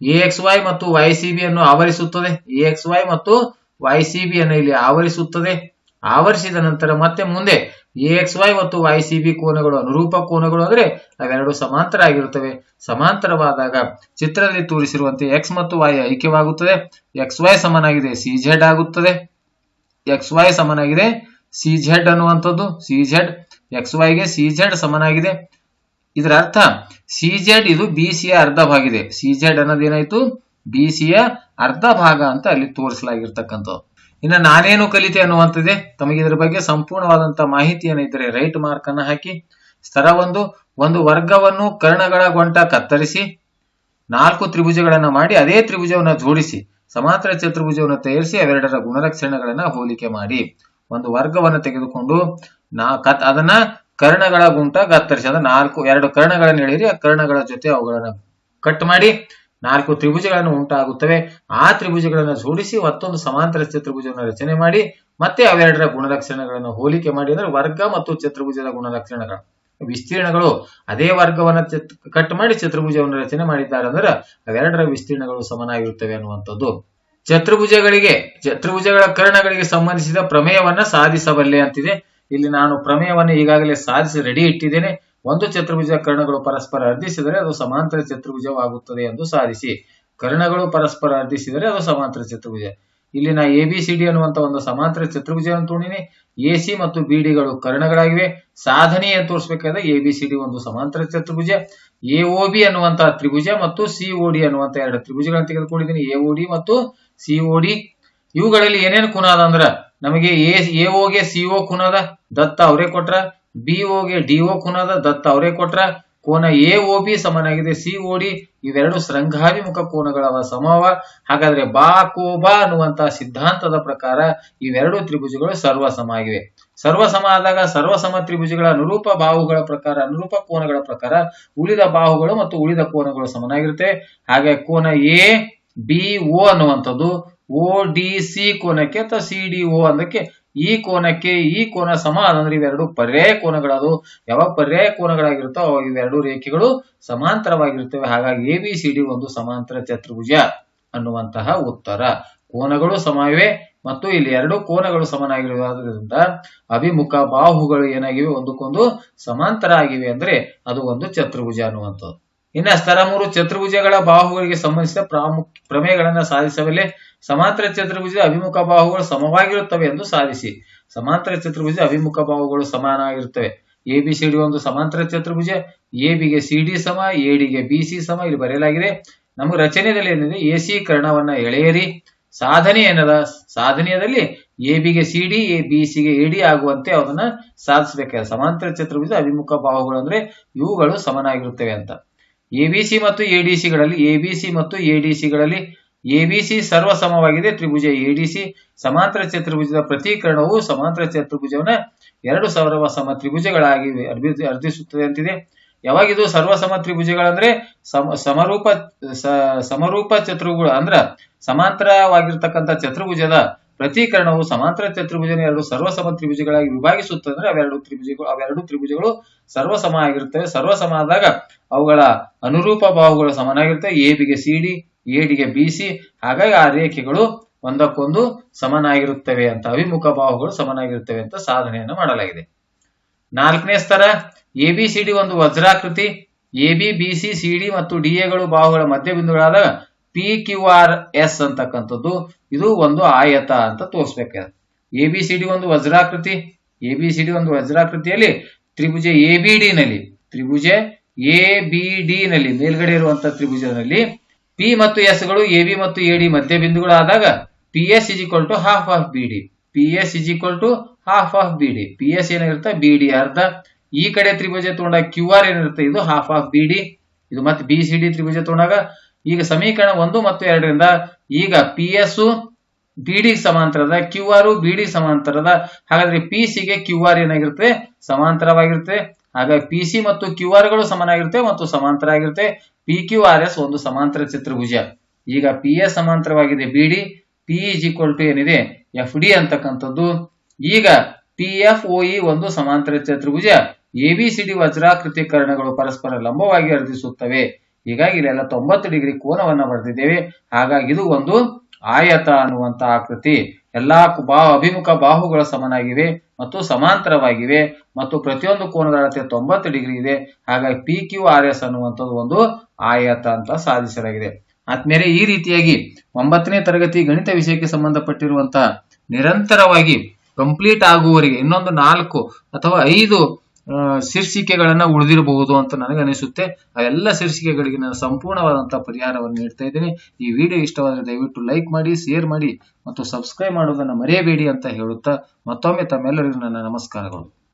S1: ಎ ಎಕ್ಸ್ ವೈ ಮತ್ತು ವೈ ಸಿ ಅನ್ನು ಆವರಿಸುತ್ತದೆ. ಎ ಎಕ್ಸ್ ವೈ ಮತ್ತು ವೈ ಸಿ ಅನ್ನು ಇಲ್ಲಿ ಆವರಿಸುತ್ತದೆ. ಆವರಿಸಿದ ನಂತರ ಮತ್ತೆ ಮುಂದೆ ಎ ಎಕ್ಸ್ ವೈ ಮತ್ತು ವೈ ಸಿ ಬಿ ಕೋನಗಳು ಅನುರೂಪ ಕೋನಗಳು ಅಂದ್ರೆ ಅವೆರಡು ಸಮಾಂತರ ಆಗಿರುತ್ತವೆ ಸಮಾಂತರವಾದಾಗ ಚಿತ್ರದಲ್ಲಿ ತೋರಿಸಿರುವಂತೆ ಎಕ್ಸ್ ಮತ್ತು ವೈ ಐಕ್ಯವಾಗುತ್ತದೆ. ಎಕ್ಸ್ ವೈ ಸಮನಾಗಿದೆ ಸಿ ಜೆಡ್ ಆಗುತ್ತದೆ. ಎಕ್ಸ್ ವೈ ಸಮನಾಗಿದೆ ಸಿ ಜೆಡ್ ಅನ್ನುವಂಥದ್ದು ಸಿ ಜೆಡ್ ಎಕ್ಸ್ ವೈಗೆ ಸಿ ಜೆಡ್ ಸಮನಾಗಿದೆ. ಇದರ ಅರ್ಥ ಸಿ ಜೆಡ್ ಇದು ಬಿ ಸಿಯ ಯ ಅರ್ಧ ಭಾಗಿದೆ ಸಿ ಜೆಡ್ ಅನ್ನೋದೇನಾಯ್ತು? ಬಿ ಸಿಯ ಅರ್ಧ ಭಾಗ ಅಂತ ಅಲ್ಲಿ ತೋರಿಸಲಾಗಿರ್ತಕ್ಕಂಥದ್ದು. ಇನ್ನು ನಾನೇನು ಕಲಿತೆ ಅನ್ನುವಂಥದ್ದೇ ತಮಗೆ ಇದರ ಬಗ್ಗೆ ಸಂಪೂರ್ಣವಾದಂತ ಮಾಹಿತಿಯನ್ನು ಇದ್ದರೆ ರೈಟ್ ಮಾರ್ಕ್ ಅನ್ನು ಹಾಕಿ ಸ್ತರ ಒಂದು ಒಂದು ವರ್ಗವನ್ನು ಕರ್ಣಗಳ ಗೊಂಟ ಕತ್ತರಿಸಿ, ನಾಲ್ಕು ತ್ರಿಭುಜಗಳನ್ನ ಮಾಡಿ, ಅದೇ ತ್ರಿಭುಜವನ್ನ ಜೋಡಿಸಿ, ಸಮಾಂತರ ಚತುರ್ಭುಜವನ್ನು ತಯಾರಿಸಿ, ಅವೆರಡರ ಗುಣಲಕ್ಷಣಗಳನ್ನ ಹೋಲಿಕೆ ಮಾಡಿ. ಒಂದು ವರ್ಗವನ್ನು ತೆಗೆದುಕೊಂಡು ನಾ ಕತ್, ಅದನ್ನ ಕರ್ಣಗಳ ಗುಂಟ ಕತ್ತರಿಸಿ, ಅದನ್ನ ನಾಲ್ಕು, ಎರಡು ಕರ್ಣಗಳನ್ನು ಎಳೆಯಿರಿ ಆ ಕರ್ಣಗಳ ಜೊತೆ ಅವುಗಳನ್ನ ಕಟ್ ಮಾಡಿ ನಾಲ್ಕು ತ್ರಿಭುಜಗಳನ್ನು ಉಂಟಾಗುತ್ತವೆ. ಆ ತ್ರಿಭುಜಗಳನ್ನು ಜೋಡಿಸಿ ಮತ್ತೊಂದು ಸಮಾಂತರ ಚತುರ್ಭುಜವನ್ನು ರಚನೆ ಮಾಡಿ, ಮತ್ತೆ ಅವೆರಡರ ಗುಣಲಕ್ಷಣಗಳನ್ನು ಹೋಲಿಕೆ ಮಾಡಿ ಅಂದ್ರೆ ವರ್ಗ ಮತ್ತು ಚತುರ್ಭುಜದ ಗುಣಲಕ್ಷಣಗಳು. ವಿಸ್ತೀರ್ಣಗಳು, ಅದೇ ವರ್ಗವನ್ನ ಕಟ್ ಮಾಡಿ ಚತುರ್ಭುಜವನ್ನು ರಚನೆ ಮಾಡಿದ್ದಾರೆ ಅಂದ್ರೆ ಅವೆರಡರ ವಿಸ್ತೀರ್ಣಗಳು ಸಮನಾಗಿರುತ್ತವೆ ಅನ್ನುವಂಥದ್ದು. ಚತುರ್ಭುಜಗಳಿಗೆ, ಚತುರ್ಭುಜಗಳ ಕರ್ಣಗಳಿಗೆ ಸಂಬಂಧಿಸಿದ ಪ್ರಮೇಯವನ್ನ ಸಾಧಿಸಬಲ್ಲೆ ಅಂತಿದೆ. ಇಲ್ಲಿ ನಾನು ಪ್ರಮೇಯವನ್ನು ಈಗಾಗಲೇ ಸಾಧಿಸಿ ರೆಡಿ ಇಟ್ಟಿದ್ದೇನೆ. ಒಂದು ಚತುರ್ಭುಜ ಕರ್ಣಗಳು ಪರಸ್ಪರ ಅರ್ಧಿಸಿದರೆ ಅದು ಸಮಾಂತರ ಚತುರ್ಭುಜವಾಗುತ್ತದೆ ಎಂದು ಸಾಧಿಸಿ. ಕರ್ಣಗಳು ಪರಸ್ಪರ ಅರ್ಧಿಸಿದರೆ ಅದು ಸಮಾಂತರ ಚತುರ್ಭುಜ. ಇಲ್ಲಿ ನಾ ಎ ಬಿ ಸಿ ಡಿ ಅನ್ನುವಂತ ಒಂದು ಸಮಾಂತರ ಚತುರ್ಭುಜವನ್ನು ತೋಣಿನಿ. ಎ ಸಿ ಮತ್ತು ಬಿ ಡಿಗಳು ಕರ್ಣಗಳಾಗಿವೆ. ಸಾಧನೆಯನ್ನು ತೋರಿಸಬೇಕಾದ್ರೆ ಎ ಬಿ ಸಿ ಡಿ ಒಂದು ಸಮಾಂತರ ಚತುರ್ಭುಜ. ಎ ಒ ಬಿ ಅನ್ನುವಂತಹ ತ್ರಿಭುಜ ಮತ್ತು ಸಿ ಒ ಡಿ ಅನ್ನುವಂತ ಎರಡು ತ್ರಿಭುಜಗಳನ್ನು ತೆಗೆದುಕೊಂಡಿದ್ದೀನಿ. ಎ ಒ ಡಿ ಮತ್ತು ಸಿ ಒ ಡಿ ಇವುಗಳಲ್ಲಿ ಏನೇನು ಕುನಾದ ಅದ ಅಂದ್ರ ನಮಗೆ ಎ ಎ ಓಗೆ ಸಿ ಒ ಕುನಾದ ದತ್ತ ಅವರೇ ಕೊಟ್ರ. ಬಿ ಓಗೆ ಡಿ ಓ ಕುಣದ ದತ್ತ ಅವರೇ ಕೊಟ್ರ ಕೋನ ಎ ಓ ಬಿ ಸಮನಾಗಿದೆ ಸಿ ಓ ಡಿ ಇವೆರಡು ಶೃಂಗಾಭಿಮುಖ ಕೋನಗಳವ ಸಮವ. ಹಾಗಾದ್ರೆ ಬಾ, ಕೋ, ಬಾ ಅನ್ನುವಂತಹ ಸಿದ್ಧಾಂತದ ಪ್ರಕಾರ ಇವೆರಡು ತ್ರಿಭುಜಗಳು ಸರ್ವಸಮ ಆಗಿವೆ ಸರ್ವಸಮ ಆದಾಗ ಸರ್ವಸಮ ತ್ರಿಭುಜಗಳ ಅನುರೂಪ ಬಾಹುಗಳ ಪ್ರಕಾರ, ಅನುರೂಪ ಕೋನಗಳ ಪ್ರಕಾರ ಉಳಿದ ಬಾಹುಗಳು ಮತ್ತು ಉಳಿದ ಕೋನಗಳು ಸಮನಾಗಿರುತ್ತೆ. ಹಾಗೆ ಕೋನ ಎ ಬಿ ಓ ಅನ್ನುವಂಥದ್ದು ಓ ಡಿ ಸಿ ಕೋನಕ್ಕೆ ಅಥವಾ ಸಿ ಡಿ ಓ ಅಂದಕ್ಕೆ ಈ ಕೋನಕ್ಕೆ ಈ ಕೋನ ಸಮ ಅಂದ್ರೆ ಇವೆರಡು ಪರ್ಯಾಯ ಕೋನಗಳದು ಯಾವಾಗ ಪರ್ಯಾಯ ಕೋನಗಳಾಗಿರುತ್ತೋ ಅವಾಗ ಇವೆರಡು ರೇಖೆಗಳು ಸಮಾಂತರವಾಗಿರುತ್ತವೆ. ಹಾಗಾಗಿ ಎ ಬಿ ಸಿ ಡಿ ಒಂದು ಸಮಾಂತರ ಚತುರ್ಭುಜ ಅನ್ನುವಂತಹ ಉತ್ತರ. ಕೋನಗಳು ಸಮವಿವೆ ಮತ್ತು ಇಲ್ಲಿ ಎರಡು ಕೋನಗಳು ಸಮನಾಗಿರುವುದರಿಂದ ಅಭಿಮುಖ ಬಾಹುಗಳು ಏನಾಗಿವೆ? ಒಂದಕ್ಕೊಂದು ಸಮಾಂತರ ಆಗಿವೆ ಅಂದ್ರೆ ಅದು ಒಂದು ಚತುರ್ಭುಜ ಅನ್ನುವಂಥದ್ದು. ಇನ್ನ ಸ್ತರ ಮೂರು ಚತುರ್ಭುಜಗಳ ಬಾಹುಗಳಿಗೆ ಸಂಬಂಧಿಸಿದ ಪ್ರಾಮುಖ್ಯ ಪ್ರಮೇಯಗಳನ್ನ ಸಾಧಿಸಬಲ್ಲೆ? ಸಮಾಂತರ ಚತುರ್ಭುಜದ ಅಭಿಮುಖ ಬಾಹುಗಳು ಸಮವಾಗಿರುತ್ತವೆ ಎಂದು ಸಾಧಿಸಿ. ಸಮಾಂತರ ಚತುರ್ಭುಜ ಅಭಿಮುಖ ಬಾಹುಗಳು ಸಮಾನಾಗಿರುತ್ತವೆ. ಎ ಬಿ ಸಿ ಡಿ ಒಂದು ಸಮಾಂತರ ಚತುರ್ಭುಜ ಎ ಬಿಗೆ ಸಿ ಡಿ ಸಮ ಎ ಡಿಗೆ ಬಿ ಸಿ ಸಮ ಇಲ್ಲಿ ಬರೆಯಲಾಗಿದೆ. ನಮಗೆ ರಚನೆಯಲ್ಲಿ ಏನಿದೆ ಎ ಸಿ ಕರ್ಣವನ್ನ ಎಳೆಯಿರಿ. ಸಾಧನೆ ಏನದ ಸಾಧನೆಯದಲ್ಲಿ ಎ ಬಿಗೆ ಸಿ ಡಿ ಎ ಬಿ ಸಿಗೆ ಎ ಡಿ ಆಗುವಂತೆ ಅದನ್ನ ಸಾಧಿಸಬೇಕಾಗಿದೆ ಸಮಾಂತರ ಚತುರ್ಭುಜ ಅಭಿಮುಖ ಬಾಹುಗಳು ಅಂದ್ರೆ ಇವುಗಳು ಸಮನಾಗಿರುತ್ತವೆ ಅಂತ. ಎ ಬಿ ಸಿ ಮತ್ತು ಎ ಡಿ ಸಿಗಳಲ್ಲಿ ಎ ಬಿ ಸಿ ಮತ್ತು ಎಡಿಸಿಗಳಲ್ಲಿ ಎಬಿಸಿ ಸರ್ವಸಮವಾಗಿದೆ. ತ್ರಿಭುಜ ಎಡಿಸಿ ಸಮಾಂತರ ಚತುರ್ಭುಜದ ಪ್ರತೀಕರಣವು ಸಮಾಂತರ ಚತುರ್ಭುಜವನ್ನ ಎರಡು ಸರ್ವ ಸಮ ತ್ರಿಭುಜಗಳಾಗಿ ಅರ್ಧಿ- ಅರ್ಧಿಸುತ್ತದೆ ಅಂತಿದೆ. ಯಾವಾಗ ಇದು ಸರ್ವಸಮ ತ್ರಿಭುಜಗಳಂದ್ರೆ ಸಮ, ಸಮರೂಪ ಸಮರೂಪ ಚತುರ್ಭುಜ, ಅಂದ್ರ ಸಮಾಂತರವಾಗಿರ್ತಕ್ಕಂಥ ಚತುರ್ಭುಜದ ಪ್ರತೀಕರಣವು ಸಮಾಂತರ ಚತುರ್ಭುಜನ ಎರಡು ಸರ್ವಸಮ ತ್ರಿಭುಜಗಳಾಗಿ ವಿಭಾಗಿಸುತ್ತದೆ ಅಂದ್ರೆ ಅವೆರಡು ತ್ರಿಭುಜಗಳು ಅವೆರಡು ತ್ರಿಭುಜಗಳು ಸರ್ವಸಮ ಆಗಿರುತ್ತವೆ ಸರ್ವಸಮ ಆದಾಗ ಅವುಗಳ ಅನುರೂಪ ಬಾಹುಗಳು ಸಮನಾಗಿರ್ತವೆ. ಎ ಬಿಗೆ C D A B C, ಹಾಗಾಗಿ ಆ ರೇಖೆಗಳು ಒಂದಕ್ಕೊಂದು ಸಮನಾಗಿರುತ್ತವೆ ಅಂತ, ಅಭಿಮುಖ ಬಾಹುಗಳು ಸಮನಾಗಿರುತ್ತವೆ ಅಂತ ಸಾಧನೆಯನ್ನು ಮಾಡಲಾಗಿದೆ. ನಾಲ್ಕನೇ ಸ್ತರ, ಎ ಬಿ ಸಿ ಡಿ ಒಂದು ವಜ್ರಾಕೃತಿ, A B B C C D ಮತ್ತು ಡಿ ಎಗಳು ಬಾಹುಗಳ ಮಧ್ಯಬಿಂದುಗಳಾದಾಗ ಪಿ ಕ್ಯೂ ಆರ್ ಎಸ್ ಅಂತಕ್ಕಂಥದ್ದು, ಇದು ಒಂದು ಆಯತ ಅಂತ ತೋರಿಸ್ಬೇಕು. ಎ ಬಿ ಸಿ ಡಿ ಒಂದು ವಜ್ರಾಕೃತಿ, ಎ ಬಿ ಸಿ ಡಿ ಒಂದು ವಜ್ರಾಕೃತಿಯಲ್ಲಿ ತ್ರಿಭುಜ ಎ ಬಿ ಡಿ ನಲ್ಲಿ, ತ್ರಿಭುಜ ಎ ಬಿ ಡಿ ನಲ್ಲಿ, ಮೇಲ್ಗಡೆ ಇರುವಂತಹ ತ್ರಿಭುಜದಲ್ಲಿ ಪಿ ಮತ್ತು ಎಸ್ಗಳು ಎ ಬಿ ಮತ್ತು ಎ ಡಿ ಮಧ್ಯ ಬಿಂದುಗಳಾದಾಗ P S is equal to half of B D P S is equal to half of B D P S ಏನಿರುತ್ತೆ? ಬಿ ಡಿ ಅರ್ಧ. ಈ ಕಡೆ ತ್ರಿಭುಜ ತೊಗೊಂಡಾಗ ಕ್ಯೂ ಆರ್ ಏನಿರುತ್ತೆ? ಇದು ಹಾಫ್ ಆಫ್ ಬಿ ಡಿ ಇದು ಮತ್ತೆ ಬಿ ಸಿ ಡಿ ತ್ರಿಭುಜ ತಗೊಂಡಾಗ ಈಗ ಸಮೀಕರಣ ಒಂದು ಮತ್ತು ಎರಡರಿಂದ ಈಗ ಪಿ ಎಸ್ ಬಿ ಡಿ ಸಮಾಂತರದ ಕ್ಯೂ ಆರ್ ಬಿ ಡಿ ಸಮಾಂತರದ. ಹಾಗಾದ್ರೆ ಪಿ ಗೆ ಕ್ಯೂ ಆರ್ ಏನಾಗಿರುತ್ತೆ? ಸಮಾಂತರವಾಗಿರುತ್ತೆ. ಹಾಗಾಗಿ ಪಿ ಸಿ ಮತ್ತು ಕ್ಯೂ ಆರ್ಗಳು ಸಮನಾಗಿರುತ್ತೆ ಮತ್ತು ಸಮಾಂತರ ಆಗಿರುತ್ತೆ ಪಿ ಕ್ಯೂ ಆರ್ ಎಸ್ ಒಂದು ಸಮಾಂತರ ಚತುರ್ಭುಜ. ಈಗ P S ಸಮಾಂತರವಾಗಿದೆ. B D P is equal to ಏನಿದೆ? ಎಫ್ ಡಿ ಅಂತಕ್ಕಂಥದ್ದು. ಈಗ ಪಿ ಎಫ್ ಒ ಇ ಒಂದು ಸಮಾಂತರ ಚತುರ್ಭುಜ. ಎ ಬಿ ಸಿ ಡಿ ವಜ್ರಾಕೃತೀಕರಣಗಳು ಪರಸ್ಪರ ಲಂಬವಾಗಿ ಅರ್ಧಿಸುತ್ತವೆ ಹೀಗಾಗಿ ಇಲ್ಲೆಲ್ಲ ತೊಂಬತ್ತು ಡಿಗ್ರಿ ಕೋನವನ್ನ ಬರೆದಿದ್ದೇವೆ. ಹಾಗಾಗಿ ಇದು ಒಂದು ಆಯತ ಅನ್ನುವಂತ ಆಕೃತಿ. ಎಲ್ಲಾ ಬಾ ಅಭಿಮುಖ ಬಾಹುಗಳು ಸಮನಾಗಿವೆ. ಮತ್ತು ಸಮಾಂತರವಾಗಿವೆ ಮತ್ತು ಪ್ರತಿಯೊಂದು ಕೋನದ ಅಳತೆ ತೊಂಬತ್ತು ಡಿಗ್ರಿ ಇದೆ. ಹಾಗಾಗಿ ಪಿ ಕ್ಯೂ ಆರ್ ಎಸ್ ಅನ್ನುವಂಥದ್ದು ಒಂದು ಆಯತ ಅಂತ ಸಾಧಿಸಲಾಗಿದೆ. ಆದ್ಮೇಲೆ ಈ ರೀತಿಯಾಗಿ ಒಂಬತ್ತನೇ ತರಗತಿ ಗಣಿತ ವಿಷಯಕ್ಕೆ ಸಂಬಂಧಪಟ್ಟಿರುವಂತಹ ನಿರಂತರವಾಗಿ ಕಂಪ್ಲೀಟ್ ಆಗುವವರೆಗೆ ಇನ್ನೊಂದು ನಾಲ್ಕು ಅಥವಾ ಐದು ಶೀರ್ಷಿಕೆಗಳನ್ನ ಉಳಿದಿರಬಹುದು ಅಂತ ನನಗೆ ಅನಿಸುತ್ತೆ. ಆ ಎಲ್ಲ ಶೀರ್ಷಿಕೆಗಳಿಗೆ ನಾನು ಸಂಪೂರ್ಣವಾದಂತಹ ಪರಿಹಾರವನ್ನು ನೀಡ್ತಾ ಇದ್ದೀನಿ. ಈ ವಿಡಿಯೋ ಇಷ್ಟವಾದರೆ ದಯವಿಟ್ಟು ಲೈಕ್ ಮಾಡಿ, ಶೇರ್ ಮಾಡಿ ಮತ್ತು ಸಬ್ಸ್ಕ್ರೈಬ್ ಮಾಡೋದನ್ನ ಮರೆಯಬೇಡಿ ಅಂತ ಹೇಳುತ್ತಾ ಮತ್ತೊಮ್ಮೆ ತಮ್ಮೆಲ್ಲರಿಗೂ ನನ್ನ ನಮಸ್ಕಾರಗಳು.